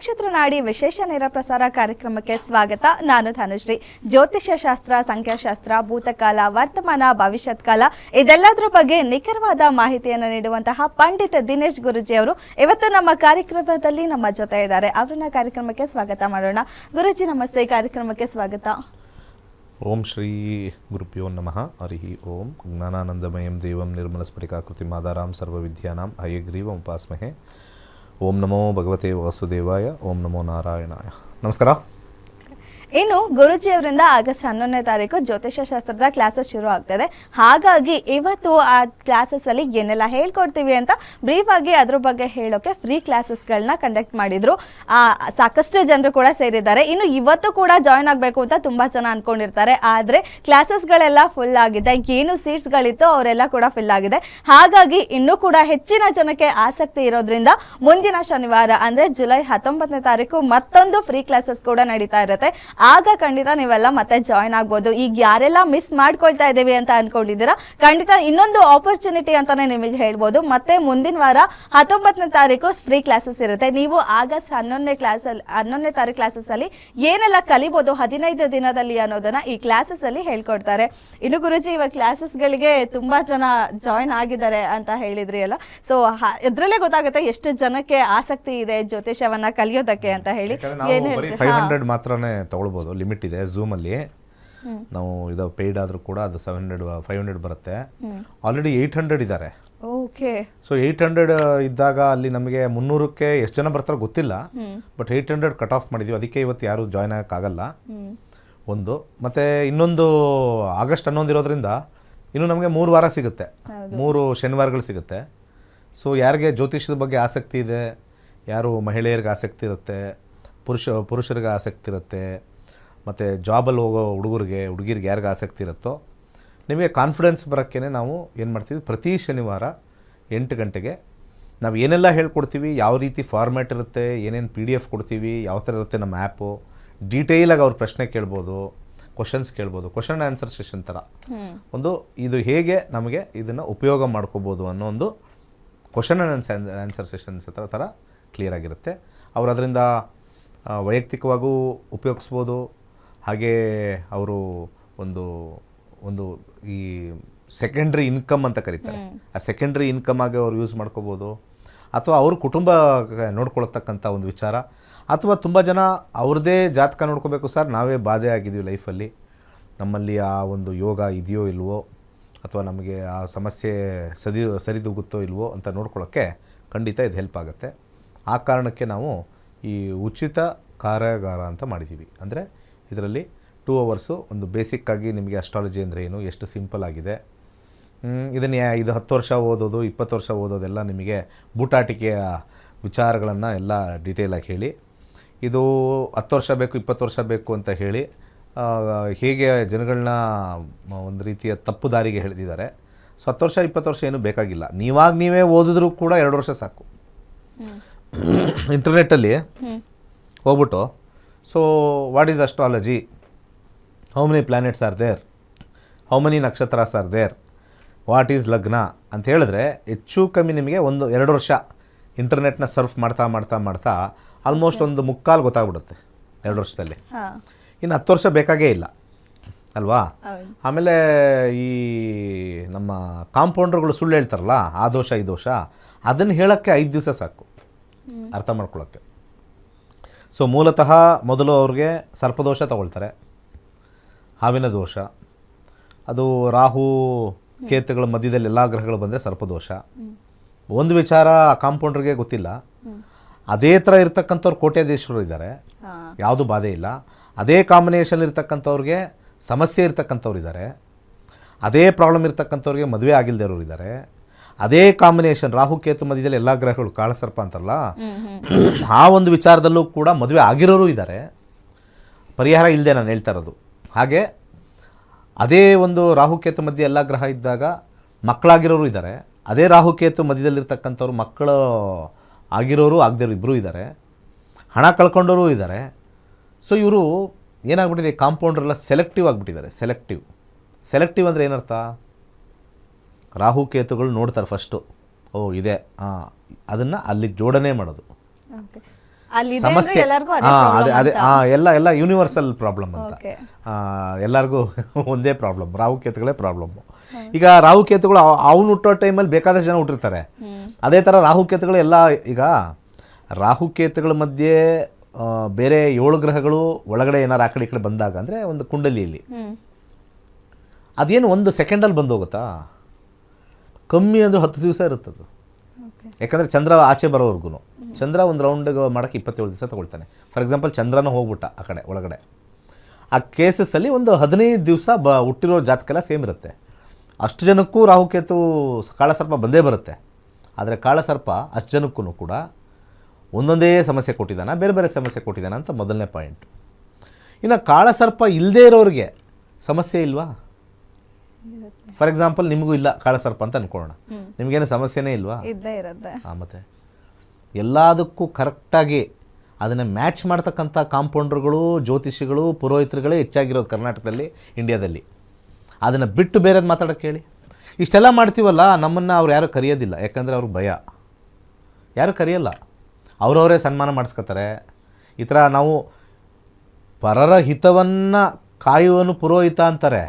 ನಕ್ಷತ್ರ ನಾಡಿ ವಿಶೇಷ ನೇರ ಪ್ರಸಾರ ಕಾರ್ಯಕ್ರಮಕ್ಕೆ ಸ್ವಾಗತ. ನಾನು ಧನುಶ್ರೀ. ಜ್ಯೋತಿಷ್ಯ ಶಾಸ್ತ್ರ ಸಂಖ್ಯಾಶಾಸ್ತ್ರ, ಭೂತಕಾಲ, ವರ್ತಮಾನ, ಭವಿಷ್ಯತ್ ಕಾಲ ಇದೆಲ್ಲದರ ಬಗ್ಗೆ ನಿಖರವಾದ ಮಾಹಿತಿಯನ್ನು ನೀಡುವಂತಹ ಪಂಡಿತ್ ದಿನೇಶ್ ಗುರುಜಿ ಅವರು ಇವತ್ತು ನಮ್ಮ ಕಾರ್ಯಕ್ರಮದಲ್ಲಿ ನಮ್ಮ ಜೊತೆ ಇದ್ದಾರೆ. ಅವರನ್ನ ಕಾರ್ಯಕ್ರಮಕ್ಕೆ ಸ್ವಾಗತ ಮಾಡೋಣ. ಗುರುಜಿ, ನಮಸ್ತೆ. ಕಾರ್ಯಕ್ರಮಕ್ಕೆ ಸ್ವಾಗತ. ಓಂ ಶ್ರೀ ಗುರುಪ್ಯೋ ನಮಃ. ಹರಿ ಓಂ. ಜ್ಞಾನಾನಂದಮಯಂ ದೇವಂ ನಿರ್ಮಲಸ್ಫಟಿಕಾಕೃತಿ ಮಾದಾರಾಂ ಸರ್ವವಿದ್ಯಾನಾಂ ಹಯಗ್ರೀವ ಉಪಾಸ್ಮಹೆ. ಓಂ ನಮೋ ಭಗವತೆ ವಾಸುದೇವಾಯ ಓಂ ನಮೋ ನಾರಾಯಣಾಯ. ನಮಸ್ಕಾರ. ಇನ್ನು ಗುರುಜಿಯವರಿಂದ ಆಗಸ್ಟ್ ಹನ್ನೊಂದನೇ ತಾರೀಕು ಜ್ಯೋತಿಷ್ಯ ಶಾಸ್ತ್ರದ ಕ್ಲಾಸಸ್ ಶುರು ಆಗ್ತದೆ. ಹಾಗಾಗಿ ಇವತ್ತು ಆ ಕ್ಲಾಸಸ್ ಅಲ್ಲಿ ಏನೆಲ್ಲ ಹೇಳ್ಕೊಡ್ತೀವಿ ಅಂತ ಬ್ರೀಫ್ ಆಗಿ ಅದ್ರ ಬಗ್ಗೆ ಹೇಳೋಕೆ ಫ್ರೀ ಕ್ಲಾಸಸ್ಗಳನ್ನ ಕಂಡಕ್ಟ್ ಮಾಡಿದ್ರು. ಆ, ಸಾಕಷ್ಟು ಜನರು ಕೂಡ ಸೇರಿದ್ದಾರೆ. ಇನ್ನು ಇವತ್ತು ಕೂಡ ಜಾಯ್ನ್ ಆಗಬೇಕು ಅಂತ ತುಂಬಾ ಜನ ಅನ್ಕೊಂಡಿರ್ತಾರೆ. ಆದ್ರೆ ಕ್ಲಾಸಸ್ಗಳೆಲ್ಲ ಫುಲ್ ಆಗಿದೆ. ಏನು ಸೀಟ್ಸ್ಗಳಿತ್ತು ಅವರೆಲ್ಲ ಕೂಡ ಫಿಲ್ ಆಗಿದೆ. ಹಾಗಾಗಿ ಇನ್ನೂ ಕೂಡ ಹೆಚ್ಚಿನ ಜನಕ್ಕೆ ಆಸಕ್ತಿ ಇರೋದ್ರಿಂದ ಮುಂದಿನ ಶನಿವಾರ ಅಂದ್ರೆ ಜುಲೈ ಹತ್ತೊಂಬತ್ತನೇ ತಾರೀಕು ಮತ್ತೊಂದು ಫ್ರೀ ಕ್ಲಾಸಸ್ ಕೂಡ ನಡೀತಾ ಇರುತ್ತೆ. ಆಗ ಖಂಡಿತ ನೀವೆಲ್ಲ ಮತ್ತೆ ಜಾಯ್ನ್ ಆಗ್ಬೋದು. ಈಗ ಯಾರೆಲ್ಲ ಮಿಸ್ ಮಾಡ್ಕೊಳ್ತಾ ಇದ್ದೀವಿ ಅಂತ ಅನ್ಕೊಂಡಿದ್ದೀರಾ ಖಂಡಿತ ಇನ್ನೊಂದು ಆಪರ್ಚುನಿಟಿ ಅಂತಾನೆ ನಿಮಗೆ ಹೇಳ್ಬೋದು. ಮತ್ತೆ ಮುಂದಿನ ವಾರ ಹತ್ತೊಂಬತ್ತನೇ ತಾರೀಕು ಫ್ರೀ ಕ್ಲಾಸಸ್ ಇರುತ್ತೆ. ನೀವು ಆಗಸ್ಟ್ ಹನ್ನೊಂದನೇ ಕ್ಲಾಸ್ ಅಲ್ಲಿ ಹನ್ನೊಂದನೇ ತಾರೀಕು ಕ್ಲಾಸಸ್ ಅಲ್ಲಿ ಏನೆಲ್ಲ ಕಲಿಬಹುದು ಹದಿನೈದು ದಿನದಲ್ಲಿ ಅನ್ನೋದನ್ನ ಈ ಕ್ಲಾಸಸ್ ಅಲ್ಲಿ ಹೇಳ್ಕೊಡ್ತಾರೆ. ಇನ್ನು ಗುರುಜಿ ಇವಾಗ ಕ್ಲಾಸಸ್ ಗಳಿಗೆ ತುಂಬಾ ಜನ ಜಾಯ್ನ್ ಆಗಿದ್ದಾರೆ ಅಂತ ಹೇಳಿದ್ರಿ ಅಲ್ಲ? ಸೊ ಇದ್ರಲ್ಲೇ ಗೊತ್ತಾಗುತ್ತೆ ಎಷ್ಟು ಜನಕ್ಕೆ ಆಸಕ್ತಿ ಇದೆ ಜ್ಯೋತಿಷವನ್ನ ಕಲಿಯೋದಕ್ಕೆ ಅಂತ ಹೇಳಿ. ಏನ್ ತಗೊಳ್ಬೋದು ಲಿಮಿಟ್ ಇದೆ ಝೂಮಲ್ಲಿ ನಾವು ಇದು ಪೇಯ್ಡ್ ಆದರೂ ಕೂಡ ಅದು ಸೆವೆನ್ ಹಂಡ್ರೆಡ್ ಫೈವ್ ಹಂಡ್ರೆಡ್ ಬರುತ್ತೆ. ಆಲ್ರೆಡಿ ಏಯ್ಟ್ ಹಂಡ್ರೆಡ್ ಇದ್ದಾರೆ ಓಕೆ ಸೊ ಏಯ್ಟ್ ಹಂಡ್ರೆಡ್ ಇದ್ದಾಗ ಅಲ್ಲಿ ನಮಗೆ ಮುನ್ನೂರಕ್ಕೆ ಎಷ್ಟು ಜನ ಬರ್ತಾರೋ ಗೊತ್ತಿಲ್ಲ. But eight hundred cut off ಮಾಡಿದ್ವಿ. ಅದಕ್ಕೆ ಇವತ್ತು ಯಾರು ಜಾಯ್ನ್ ಆಗೋಕ್ಕಾಗಲ್ಲ. ಒಂದು. ಮತ್ತು ಇನ್ನೊಂದು ಆಗಸ್ಟ್ ಹನ್ನೊಂದು ಇರೋದ್ರಿಂದ ಇನ್ನು ನಮಗೆ ಮೂರು ವಾರ ಸಿಗುತ್ತೆ. ಮೂರು ಶನಿವಾರಗಳು ಸಿಗುತ್ತೆ. ಸೊ ಯಾರಿಗೆ ಜ್ಯೋತಿಷ್ಯದ ಬಗ್ಗೆ ಆಸಕ್ತಿ ಇದೆ ಯಾರು ಮಹಿಳೆಯರಿಗೆ ಆಸಕ್ತಿ ಇರುತ್ತೆ ಪುರುಷ ಪುರುಷರಿಗೆ ಆಸಕ್ತಿ ಇರುತ್ತೆ ಮತ್ತು ಜಾಬಲ್ಲಿ ಹೋಗೋ ಹುಡುಗರಿಗೆ ಹುಡುಗಿರಿಗೆ ಯಾರಿಗೆ ಆಸಕ್ತಿ ಇರುತ್ತೋ ನಿಮಗೆ ಕಾನ್ಫಿಡೆನ್ಸ್ ಬರೋಕ್ಕೇ ನಾವು ಏನು ಮಾಡ್ತೀವಿ? ಪ್ರತಿ ಶನಿವಾರ ಎಂಟು ಗಂಟೆಗೆ ನಾವು ಏನೆಲ್ಲ ಹೇಳ್ಕೊಡ್ತೀವಿ? ಯಾವ ರೀತಿ ಫಾರ್ಮ್ಯಾಟ್ ಇರುತ್ತೆ? ಏನೇನು ಪಿ ಡಿ ಎಫ್ ಕೊಡ್ತೀವಿ? ಯಾವ ಥರ ಇರುತ್ತೆ ನಮ್ಮ ಆ್ಯಪು ಡೀಟೇಲಾಗಿ ಅವ್ರ ಪ್ರಶ್ನೆ ಕೇಳ್ಬೋದು ಕ್ವಶನ್ಸ್ ಕೇಳ್ಬೋದು ಕ್ವಶನ್ ಆನ್ಸರ್ ಸೆಷನ್ ಥರ ಒಂದು ಇದು ಹೇಗೆ ನಮಗೆ ಇದನ್ನು ಉಪಯೋಗ ಮಾಡ್ಕೋಬೋದು ಅನ್ನೋ ಒಂದು question and answer answer sessions ಥರ ಥರ ಕ್ಲಿಯರ್ ಆಗಿರುತ್ತೆ. ಅವ್ರು ಅದರಿಂದ ವೈಯಕ್ತಿಕವಾಗೂ ಉಪಯೋಗಿಸ್ಬೋದು ಹಾಗೇ ಅವರು ಒಂದು ಒಂದು ಈ ಸೆಕೆಂಡ್ರಿ ಇನ್ಕಮ್ ಅಂತ ಕರೀತಾರೆ. ಆ ಸೆಕೆಂಡ್ರಿ ಇನ್ಕಮ್ ಆಗಿ ಅವ್ರು ಯೂಸ್ ಮಾಡ್ಕೋಬೋದು. ಅಥವಾ ಅವ್ರ ಕುಟುಂಬ ನೋಡ್ಕೊಳ್ತಕ್ಕಂಥ ಒಂದು ವಿಚಾರ. ಅಥವಾ ತುಂಬ ಜನ ಅವ್ರದ್ದೇ ಜಾತಕ ನೋಡ್ಕೋಬೇಕು ಸರ್ ನಾವೇ ಬಾಧೆ ಆಗಿದ್ದೀವಿ ಲೈಫಲ್ಲಿ ನಮ್ಮಲ್ಲಿ ಆ ಒಂದು ಯೋಗ ಇದೆಯೋ ಇಲ್ವೋ ಅಥವಾ ನಮಗೆ ಆ ಸಮಸ್ಯೆ ಸದಿ ಸರಿದೂಗುತ್ತೋ ಇಲ್ವೋ ಅಂತ ನೋಡ್ಕೊಳ್ಳೋಕ್ಕೆ ಖಂಡಿತ ಇದು ಹೆಲ್ಪ್ ಆಗುತ್ತೆ. ಆ ಕಾರಣಕ್ಕೆ ನಾವು ಈ ಉಚಿತ ಕಾರ್ಯಾಗಾರ ಅಂತ ಮಾಡಿದ್ದೀವಿ ಅಂದರೆ ಇದರಲ್ಲಿ ಟೂ ಅವರ್ಸು ಒಂದು ಬೇಸಿಕ್ಕಾಗಿ ನಿಮಗೆ ಅಸ್ಟ್ರಾಲಜಿ ಅಂದರೆ ಏನು ಎಷ್ಟು ಸಿಂಪಲ್ ಆಗಿದೆ. ಇದನ್ನು ಇದು ಹತ್ತು ವರ್ಷ ಓದೋದು ಇಪ್ಪತ್ತು ವರ್ಷ ಓದೋದೆಲ್ಲ ನಿಮಗೆ ಬೂಟಾಟಿಕೆಯ ವಿಚಾರಗಳನ್ನು ಎಲ್ಲ ಡೀಟೇಲಾಗಿ ಹೇಳಿ. ಇದು ಹತ್ತು ವರ್ಷ ಬೇಕು ಇಪ್ಪತ್ತು ವರ್ಷ ಬೇಕು ಅಂತ ಹೇಳಿ ಹೇಗೆ ಜನಗಳನ್ನ ಒಂದು ರೀತಿಯ ತಪ್ಪು ದಾರಿಗೆ ಎಳೆದಿದ್ದಾರೆ. ಸೊ ಹತ್ತು ವರ್ಷ ಇಪ್ಪತ್ತು ವರ್ಷ ಏನೂ ಬೇಕಾಗಿಲ್ಲ. ನೀವಾಗ ನೀವೇ ಓದಿದ್ರೂ ಕೂಡ ಎರಡು ವರ್ಷ ಸಾಕು. ಇಂಟರ್ನೆಟ್ಟಲ್ಲಿ ಹೋಗ್ಬಿಟ್ಟು so what is astrology how many planets are there how many ನಕ್ಷತ್ರಾಸ್ are there what is lagna ಅಂತ ಹೇಳಿದ್ರೆ ಹೆಚ್ಚು ಕಮ್ಮಿ ನಿಮಗೆ ಒಂದು ಎರಡು ವರ್ಷ ಇಂಟರ್ನೆಟ್ನ ಸರ್ಫ್ ಮಾಡ್ತಾ ಮಾಡ್ತಾ ಮಾಡ್ತಾ ಆಲ್ಮೋಸ್ಟ್ ಒಂದು ಮುಕ್ಕಾಲು ಗೊತ್ತಾಗ್ಬಿಡುತ್ತೆ ಎರಡು ವರ್ಷದಲ್ಲಿ. ಇನ್ನು ಹತ್ತು ವರ್ಷ ಬೇಕಾಗೇ ಇಲ್ಲ ಅಲ್ವಾ? ಆಮೇಲೆ ಈ ನಮ್ಮ ಕಾಂಪೌಂಡರ್ಗಳು ಸುಳ್ಳು ಹೇಳ್ತಾರಲ್ಲ ಆ ದೋಷ ಈ ದೋಷ ಅದನ್ನು ಹೇಳೋಕ್ಕೆ ಐದು ದಿವಸ ಸಾಕು ಅರ್ಥ ಮಾಡ್ಕೊಳ್ಳೋಕ್ಕೆ. ಸೊ ಮೂಲತಃ ಮೊದಲು ಅವ್ರಿಗೆ ಸರ್ಪದೋಷ ತಗೊಳ್ತಾರೆ. ಹಾವಿನ ದೋಷ. ಅದು ರಾಹು ಕೇತುಗಳ ಮಧ್ಯದಲ್ಲಿ ಎಲ್ಲ ಗ್ರಹಗಳು ಬಂದರೆ ಸರ್ಪದೋಷ. ಒಂದು ವಿಚಾರ ಆ ಕಾಂಪೌಂಡ್ರಿಗೆ ಗೊತ್ತಿಲ್ಲ. ಅದೇ ಥರ ಇರ್ತಕ್ಕಂಥವ್ರು ಕೋಟ್ಯಾಧೀಶರು ಇದ್ದಾರೆ. ಯಾವುದು ಬಾಧೆ ಇಲ್ಲ. ಅದೇ ಕಾಂಬಿನೇಷನ್ ಇರ್ತಕ್ಕಂಥವ್ರಿಗೆ ಸಮಸ್ಯೆ ಇರ್ತಕ್ಕಂಥವ್ರು ಇದ್ದಾರೆ. ಅದೇ ಪ್ರಾಬ್ಲಮ್ ಇರ್ತಕ್ಕಂಥವ್ರಿಗೆ ಮದುವೆ ಆಗಿಲ್ದಿರೋರು ಇದ್ದಾರೆ. ಅದೇ ಕಾಂಬಿನೇಷನ್ ರಾಹು ಕೇತು ಮಧ್ಯದಲ್ಲಿ ಎಲ್ಲ ಗ್ರಹಗಳು ಕಾಳಸರ್ಪ ಅಂತಾರಲ್ಲ ಆ ಒಂದು ವಿಚಾರದಲ್ಲೂ ಕೂಡ ಮದುವೆ ಆಗಿರೋರು ಇದ್ದಾರೆ ಪರಿಹಾರ ಇಲ್ಲದೆ ನಾನು ಹೇಳ್ತಾ ಇರೋದು. ಹಾಗೆ ಅದೇ ಒಂದು ರಾಹುಕೇತು ಮಧ್ಯೆ ಎಲ್ಲ ಗ್ರಹ ಇದ್ದಾಗ ಮಕ್ಕಳಾಗಿರೋರು ಇದ್ದಾರೆ ಅದೇ ರಾಹುಕೇತು ಮಧ್ಯದಲ್ಲಿರ್ತಕ್ಕಂಥವ್ರು ಮಕ್ಕಳು ಆಗಿರೋರು ಆಗದಿರೋ ಇಬ್ಬರೂ ಇದ್ದಾರೆ ಹಣ ಕಳ್ಕೊಂಡವರು ಇದ್ದಾರೆ ಸೊ ಇವರು ಏನಾಗ್ಬಿಟ್ಟಿದೆ ಕಾಂಪೌಂಡ್ರೆಲ್ಲ ಸೆಲೆಕ್ಟಿವ್ ಆಗಿಬಿಟ್ಟಿದ್ದಾರೆ ಸೆಲೆಕ್ಟಿವ್ ಸೆಲೆಕ್ಟಿವ್ ಅಂದರೆ ಏನರ್ಥ? ರಾಹು ಕೇತುಗಳು ನೋಡ್ತಾರೆ ಫಸ್ಟು ಓ ಇದೆ. ಹಾಂ ಅದನ್ನು ಅಲ್ಲಿಗೆ ಜೋಡಣೆ ಮಾಡೋದು. ಅಲ್ಲಿ ಸಮಸ್ಯೆ. ಅದೇ ಅದೇ ಹಾಂ ಎಲ್ಲ ಎಲ್ಲ ಯೂನಿವರ್ಸಲ್ ಪ್ರಾಬ್ಲಮ್ ಅಂತ. ಎಲ್ಲರಿಗೂ ಒಂದೇ ಪ್ರಾಬ್ಲಮ್ ರಾಹುಕೇತುಗಳೇ ಪ್ರಾಬ್ಲಮ್ಮು ಈಗ ರಾಹುಕೇತುಗಳು ಅವನು ಹುಟ್ಟೋ ಟೈಮಲ್ಲಿ ಬೇಕಾದಷ್ಟು ಜನ ಹುಟ್ಟಿರ್ತಾರೆ. ಅದೇ ಥರ ರಾಹುಕೇತುಗಳು ಎಲ್ಲ ಈಗ ರಾಹುಕೇತುಗಳ ಮಧ್ಯೆ ಬೇರೆ ಏಳು ಗ್ರಹಗಳು ಒಳಗಡೆ ಏನಾರು ಆ ಕಡೆ ಈ ಕಡೆ ಬಂದಾಗ ಅಂದರೆ ಒಂದು ಕುಂಡಲಿಯಲ್ಲಿ. ಅದೇನು ಒಂದು ಸೆಕೆಂಡಲ್ಲಿ ಬಂದು ಹೋಗುತ್ತಾ? ಕಮ್ಮಿ ಅಂದರೆ ಹತ್ತು ದಿವಸ ಇರುತ್ತದು. ಯಾಕಂದರೆ ಚಂದ್ರ ಆಚೆ ಬರೋವರೆಗೂ ಚಂದ್ರ ಒಂದು ರೌಂಡ್ ಮಾಡೋಕ್ಕೆ ಇಪ್ಪತ್ತೇಳು ದಿವಸ ತೊಗೊಳ್ತಾನೆ. ಫಾರ್ ಎಕ್ಸಾಂಪಲ್ ಚಂದ್ರನ ಹೋಗ್ಬಿಟ್ಟ ಆ ಕಡೆ ಒಳಗಡೆ. ಆ ಕೇಸಸ್ಸಲ್ಲಿ ಒಂದು ಹದಿನೈದು ದಿವಸ ಬ ಹುಟ್ಟಿರೋ ಜಾತಕೆಲ್ಲ ಸೇಮ್ ಇರುತ್ತೆ. ಅಷ್ಟು ಜನಕ್ಕೂ ರಾಹುಕೇತು ಕಾಳಸರ್ಪ ಬಂದೇ ಬರುತ್ತೆ. ಆದರೆ ಕಾಳಸರ್ಪ ಅಷ್ಟು ಜನಕ್ಕೂ ಕೂಡ ಒಂದೊಂದೇ ಸಮಸ್ಯೆ ಕೊಟ್ಟಿದ್ದಾನೆ ಬೇರೆ ಬೇರೆ ಸಮಸ್ಯೆ ಕೊಟ್ಟಿದ್ದಾನೆ ಅಂತ ಮೊದಲನೇ ಪಾಯಿಂಟ್ ಇನ್ನು ಕಾಳಸರ್ಪ ಇಲ್ಲದೇ ಇರೋರಿಗೆ ಸಮಸ್ಯೆ ಇಲ್ವಾ? ಫಾರ್ ಎಕ್ಸಾಂಪಲ್ ನಿಮಗೂ ಇಲ್ಲ ಕಾಳಸರ್ಪ ಅಂತ ಅನ್ಕೊಳ್ಳೋಣ. ನಿಮಗೇನು ಸಮಸ್ಯೆನೇ ಇಲ್ವಾ? ಇದ್ದೇ ಇರುತ್ತೆ. ಹಾಂ ಮತ್ತೆ. ಎಲ್ಲದಕ್ಕೂ ಕರೆಕ್ಟಾಗಿ ಅದನ್ನು ಮ್ಯಾಚ್ ಮಾಡ್ತಕ್ಕಂಥ ಕಾಂಪೌಂಡ್ರುಗಳು ಜ್ಯೋತಿಷಿಗಳು ಪುರೋಹಿತರುಗಳೇ ಹೆಚ್ಚಾಗಿರೋದು ಕರ್ನಾಟಕದಲ್ಲಿ ಇಂಡಿಯಾದಲ್ಲಿ. ಅದನ್ನು ಬಿಟ್ಟು ಬೇರೆದು ಮಾತಾಡೋಕ್ಕೆ ಹೇಳಿ. ಇಷ್ಟೆಲ್ಲ ಮಾಡ್ತೀವಲ್ಲ ನಮ್ಮನ್ನು ಅವ್ರು ಯಾರು ಕರೆಯೋದಿಲ್ಲ. ಯಾಕಂದರೆ ಅವ್ರಿಗೆ ಭಯ. ಯಾರು ಕರೆಯಲ್ಲ. ಅವರವರೇ ಸನ್ಮಾನ ಮಾಡಿಸ್ಕೋತಾರೆ. ಈ ಥರ ನಾವು ಪರರ ಹಿತವನ್ನು ಕಾಯುವನು ಪುರೋಹಿತ ಅಂತಾರೆ.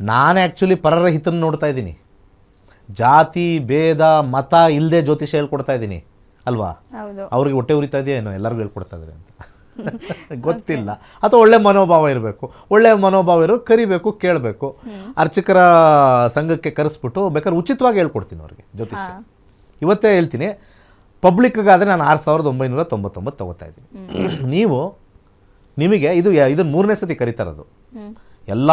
ನಾನು ಆ್ಯಕ್ಚುಲಿ ಪರರ ಹಿತನ ನೋಡ್ತಾ ಇದ್ದೀನಿ. ಜಾತಿ ಭೇದ ಮತ ಇಲ್ಲದೆ ಜ್ಯೋತಿಷ ಹೇಳ್ಕೊಡ್ತಾ ಇದ್ದೀನಿ. ಅಲ್ವಾ? ಅವ್ರಿಗೆ ಹೊಟ್ಟೆ ಉರಿತಾ ಇದೆಯಾ ಏನೋ? ಎಲ್ಲರಿಗೂ ಹೇಳ್ಕೊಡ್ತಾ ಇದ್ದಾರೆ ಅಂತ. ಗೊತ್ತಿಲ್ಲ. ಅಥವಾ ಒಳ್ಳೆ ಮನೋಭಾವ ಇರಬೇಕು. ಒಳ್ಳೆ ಮನೋಭಾವ ಇರೋ ಕರಿಬೇಕು ಕೇಳಬೇಕು. ಅರ್ಚಕರ ಸಂಘಕ್ಕೆ ಕರೆಸ್ಬಿಟ್ಟು ಬೇಕಾದ್ರೆ ಉಚಿತವಾಗಿ ಹೇಳ್ಕೊಡ್ತೀನಿ ಅವ್ರಿಗೆ ಜ್ಯೋತಿಷ. ಇವತ್ತೇ ಹೇಳ್ತೀನಿ. ಪಬ್ಲಿಕ್ಗಾದರೆ ನಾನು ಆರು ಸಾವಿರದ ಒಂಬೈನೂರ ತೊಂಬತ್ತೊಂಬತ್ತು ತೊಗೋತಾ ಇದ್ದೀನಿ. ನೀವು ನಿಮಗೆ ಇದು ಇದನ್ನು ಮೂರನೇ ಸತಿ ಕರೀತಾರದು ಎಲ್ಲ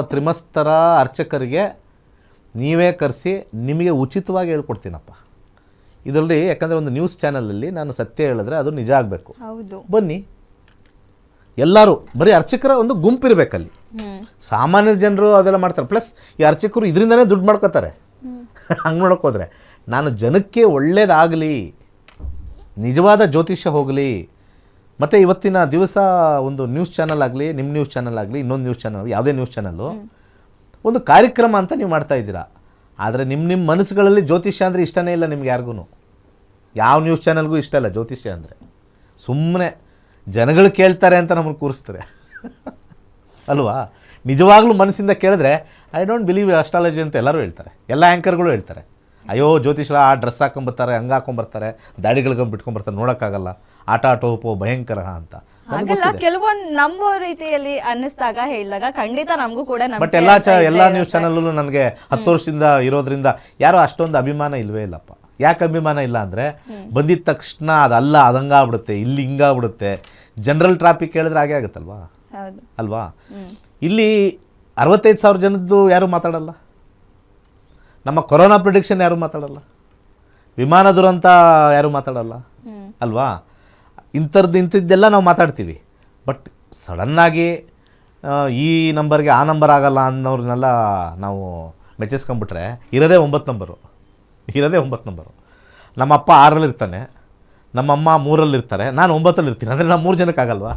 ತ್ರಿಮಸ್ತರ ಅರ್ಚಕರಿಗೆ ನೀವೇ ಕರೆಸಿ ನಿಮಗೆ ಉಚಿತವಾಗಿ ಹೇಳ್ಕೊಡ್ತೀನಪ್ಪ. ಇದರಲ್ಲಿ ಯಾಕಂದರೆ ಒಂದು ನ್ಯೂಸ್ ಚಾನಲಲ್ಲಿ ನಾನು ಸತ್ಯ ಹೇಳಿದ್ರೆ ಅದು ನಿಜ ಆಗಬೇಕು. ಹೌದು. ಬನ್ನಿ. ಎಲ್ಲರೂ ಬರೀ ಅರ್ಚಕರ ಒಂದು ಗುಂಪಿರಬೇಕಲ್ಲಿ. ಸಾಮಾನ್ಯ ಜನರು ಅದೆಲ್ಲ ಮಾಡ್ತಾರೆ. ಪ್ಲಸ್ ಈ ಅರ್ಚಕರು ಇದರಿಂದನೇ ದುಡ್ಡು ಮಾಡ್ಕೋತಾರೆ. ಹಂಗೆ ನೋಡೋಕ್ಕೋದ್ರೆ ನಾನು ಜನಕ್ಕೆ ಒಳ್ಳೇದಾಗಲಿ ನಿಜವಾದ ಜ್ಯೋತಿಷ್ಯ ಹೋಗಲಿ ಮತ್ತು ಇವತ್ತಿನ ದಿವಸ ಒಂದು ನ್ಯೂಸ್ ಚಾನಲ್ ಆಗಲಿ ನಿಮ್ಮ ನ್ಯೂಸ್ ಚಾನಲ್ ಆಗಲಿ, ಇನ್ನೊಂದು ನ್ಯೂಸ್ ಚಾನಲ್ ಯಾವುದೇ ನ್ಯೂಸ್ ಚಾನಲ್ಲು ಒಂದು ಕಾರ್ಯಕ್ರಮ ಅಂತ ನೀವು ಮಾಡ್ತಾ ಇದ್ದೀರಾ? ಆದರೆ ನಿಮ್ಮ ನಿಮ್ಮ ಮನಸ್ಸುಗಳಲ್ಲಿ ಜ್ಯೋತಿಷ್ಯ ಅಂದರೆ ಇಷ್ಟನೇ ಇಲ್ಲ ನಿಮ್ಗೆ ಯಾರಿಗೂ ಯಾವ ನ್ಯೂಸ್ ಚಾನಲ್ಗೂ ಇಷ್ಟ ಇಲ್ಲ ಜ್ಯೋತಿಷ್ಯ ಅಂದರೆ. ಸುಮ್ಮನೆ ಜನಗಳು ಕೇಳ್ತಾರೆ ಅಂತ ನಮ್ಮನ್ನು ಕೂರಿಸ್ತಾರೆ. ಅಲ್ವಾ? ನಿಜವಾಗ್ಲೂ ಮನಸ್ಸಿಂದ ಕೇಳಿದ್ರೆ ಐ ಡೋಂಟ್ ಬಿಲೀವ್ ಅಸ್ಟ್ರಾಲಜಿ ಅಂತ ಎಲ್ಲರೂ ಹೇಳ್ತಾರೆ. ಎಲ್ಲ ಆ್ಯಂಕರ್ಗಳು ಹೇಳ್ತಾರೆ. ಅಯ್ಯೋ ಜ್ಯೋತಿಷ್ರ ಆ ಡ್ರೆಸ್ ಹಾಕೊಂಬರ್ತಾರೆ ಹಂಗೆ ಹಾಕೊಂಬರ್ತಾರೆ ದಾಡಿಗಳ್ಗೊಂಡು ಬಿಟ್ಕೊಂಬರ್ತಾರೆ ನೋಡೋಕ್ಕಾಗಲ್ಲ. ಆಟ ಆಟೋಪೋ ಭಯಂಕರ ಅಂತ. ಹಾಗಲ್ಲ ಕೆಲವೊಂದು ನಂಬೋ ರೀತಿಯಲ್ಲಿ ಅನ್ನಿಸ್ದಾಗ ಹೇಳಿದಾಗ ಖಂಡಿತ ನಮಗೂ ಕೂಡ ಬಟ್ ಎಲ್ಲ ಚ ಎಲ್ಲ ನ್ಯೂಸ್ ಚಾನಲ್ಲೂ ನನಗೆ ಹತ್ತು ವರ್ಷದಿಂದ ಇರೋದ್ರಿಂದ ಯಾರು ಅಷ್ಟೊಂದು ಅಭಿಮಾನ ಇಲ್ಲವೇ ಇಲ್ಲಪ್ಪ. ಯಾಕೆ ಅಭಿಮಾನ ಇಲ್ಲ ಅಂದರೆ ಬಂದಿದ್ದ ತಕ್ಷಣ ಅದಲ್ಲ ಅದಂಗಾಗ್ಬಿಡುತ್ತೆ ಇಲ್ಲಿ ಹಿಂಗಾಗ್ಬಿಡುತ್ತೆ ಜನರಲ್ ಟ್ರಾಫಿಕ್ ಹೇಳಿದ್ರೆ ಹಾಗೆ ಆಗುತ್ತಲ್ವಾ? ಅಲ್ವಾ? ಇಲ್ಲಿ ಅರವತ್ತೈದು ಸಾವಿರ ಜನದ್ದು ಯಾರು ಮಾತಾಡಲ್ಲ? ನಮ್ಮ ಕೊರೋನಾ ಪ್ರಿಡಿಕ್ಷನ್ ಯಾರು ಮಾತಾಡಲ್ಲ. ವಿಮಾನ ದುರಂತ ಯಾರು ಮಾತಾಡಲ್ಲ. ಅಲ್ವಾ? ಇಂಥದ್ದು ಇಂಥದ್ದೆಲ್ಲ ನಾವು ಮಾತಾಡ್ತೀವಿ. ಬಟ್ ಸಡನ್ನಾಗಿ ಈ ನಂಬರ್ಗೆ ಆ ನಂಬರ್ ಆಗಲ್ಲ ಅನ್ನೋರನ್ನೆಲ್ಲ ನಾವು ಮೆಚ್ಚಿಸ್ಕೊಂಬಿಟ್ರೆ ಇರೋದೇ ಒಂಬತ್ತು ನಂಬರು ಇರೋದೇ ಒಂಬತ್ತು ನಂಬರು ನಮ್ಮ ಅಪ್ಪ ಆರಲ್ಲಿ ಇರ್ತಾನೆ. ನಮ್ಮಮ್ಮ ಮೂರಲ್ಲಿ ಇರ್ತಾರೆ. ನಾನು ಒಂಬತ್ತಲ್ಲಿ ಇರ್ತೀನಿ. ಅಂದರೆ ನಾವು ಮೂರು ಜನಕ್ಕೆ ಆಗಲ್ವಾ?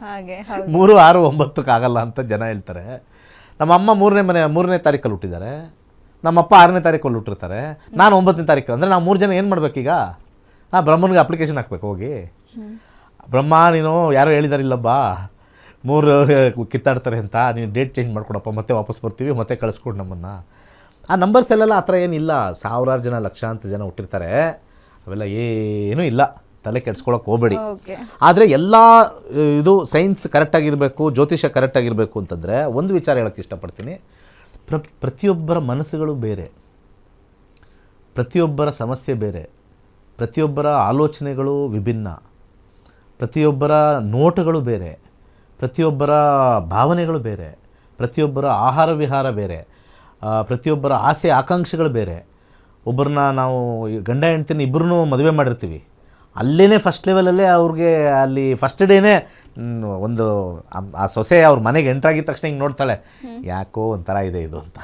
ಹಾಗೆ ಹೌದು. ಮೂರು ಆರು ಒಂಬತ್ತಕ್ಕಾಗಲ್ಲ ಅಂತ ಜನ ಹೇಳ್ತಾರೆ. ನಮ್ಮ ಅಮ್ಮ ಮೂರನೇ ಮನೆ ಮೂರನೇ ತಾರೀಕಲ್ಲಿ ಹುಟ್ಟಿದ್ದಾರೆ. ನಮ್ಮಪ್ಪ ಆರನೇ ತಾರೀಕು ಕೊಲ್ಲಿಟ್ಟಿರ್ತಾರೆ ನಾನು ಒಂಬತ್ತನೇ ತಾರೀಕು ಅಂದರೆ ನಾವು ಮೂರು ಜನ ಏನು ಈಗ ಹಾಂ ಬ್ರಹ್ಮನಿಗೆ ಅಪ್ಲಿಕೇಶನ್ ಹಾಕ್ಬೇಕು ಹೋಗಿ. ಬ್ರಹ್ಮ ನೀನು ಯಾರೋ ಹೇಳಿದಾರಿಲ್ಲಬ್ಬ ಮೂರು ಕಿತ್ತಾಡ್ತಾರೆ ಅಂತ ನೀನು ಡೇಟ್ ಚೇಂಜ್ ಮಾಡ್ಕೊಡಪ್ಪ ಮತ್ತೆ ವಾಪಸ್ ಬರ್ತೀವಿ ಮತ್ತೆ ಕಳಿಸ್ಕೊಡು ನಮ್ಮನ್ನು. ಆ ನಂಬರ್ಸ್ ಎಲ್ಲೆಲ್ಲ ಆ ಥರ ಏನಿಲ್ಲ. ಸಾವಿರಾರು ಜನ ಲಕ್ಷಾಂತರ ಜನ ಹುಟ್ಟಿರ್ತಾರೆ. ಅವೆಲ್ಲ ಏನೂ ಇಲ್ಲ. ತಲೆ ಕೆಡ್ಸ್ಕೊಳಕ್ಕೆ ಹೋಗಬೇಡಿ. ಆದರೆ ಎಲ್ಲ ಇದು ಸೈನ್ಸ್ ಕರೆಕ್ಟಾಗಿರಬೇಕು ಜ್ಯೋತಿಷ್ಯ ಕರೆಕ್ಟಾಗಿರಬೇಕು ಅಂತಂದರೆ ಒಂದು ವಿಚಾರ ಹೇಳೋಕ್ಕೆ ಇಷ್ಟಪಡ್ತೀನಿ. ಪ್ರ, ಪ್ರತಿಯೊಬ್ಬರ ಮನಸ್ಸುಗಳು ಬೇರೆ. ಪ್ರತಿಯೊಬ್ಬರ ಸಮಸ್ಯೆ ಬೇರೆ. ಪ್ರತಿಯೊಬ್ಬರ ಆಲೋಚನೆಗಳು ವಿಭಿನ್ನ. ಪ್ರತಿಯೊಬ್ಬರ ನೋಟಗಳು ಬೇರೆ. ಪ್ರತಿಯೊಬ್ಬರ ಭಾವನೆಗಳು ಬೇರೆ. ಪ್ರತಿಯೊಬ್ಬರ ಆಹಾರ ವಿಹಾರ ಬೇರೆ. ಪ್ರತಿಯೊಬ್ಬರ ಆಸೆ ಆಕಾಂಕ್ಷೆಗಳು ಬೇರೆ. ಒಬ್ಬರನ್ನ ನಾವು ಗಂಡ ಹೆಂಡ್ತಿನ ಇಬ್ಬರೂ ಮದುವೆ ಮಾಡಿರ್ತೀವಿ. ಅಲ್ಲೇ ಫಸ್ಟ್ ಲೆವೆಲಲ್ಲೇ ಅವ್ರಿಗೆ ಅಲ್ಲಿ ಫಸ್ಟ್ ಡೇನೇ ಒಂದು ಆ- ಸೊಸೆ ಅವ್ರ ಮನೆಗೆ ಎಂಟ್ರಾಗಿದ್ದ ತಕ್ಷಣ ಹಿಂಗೆ ನೋಡ್ತಾಳೆ ಯಾಕೋ ಒಂಥರ ಇದೆ ಇದು ಅಂತ.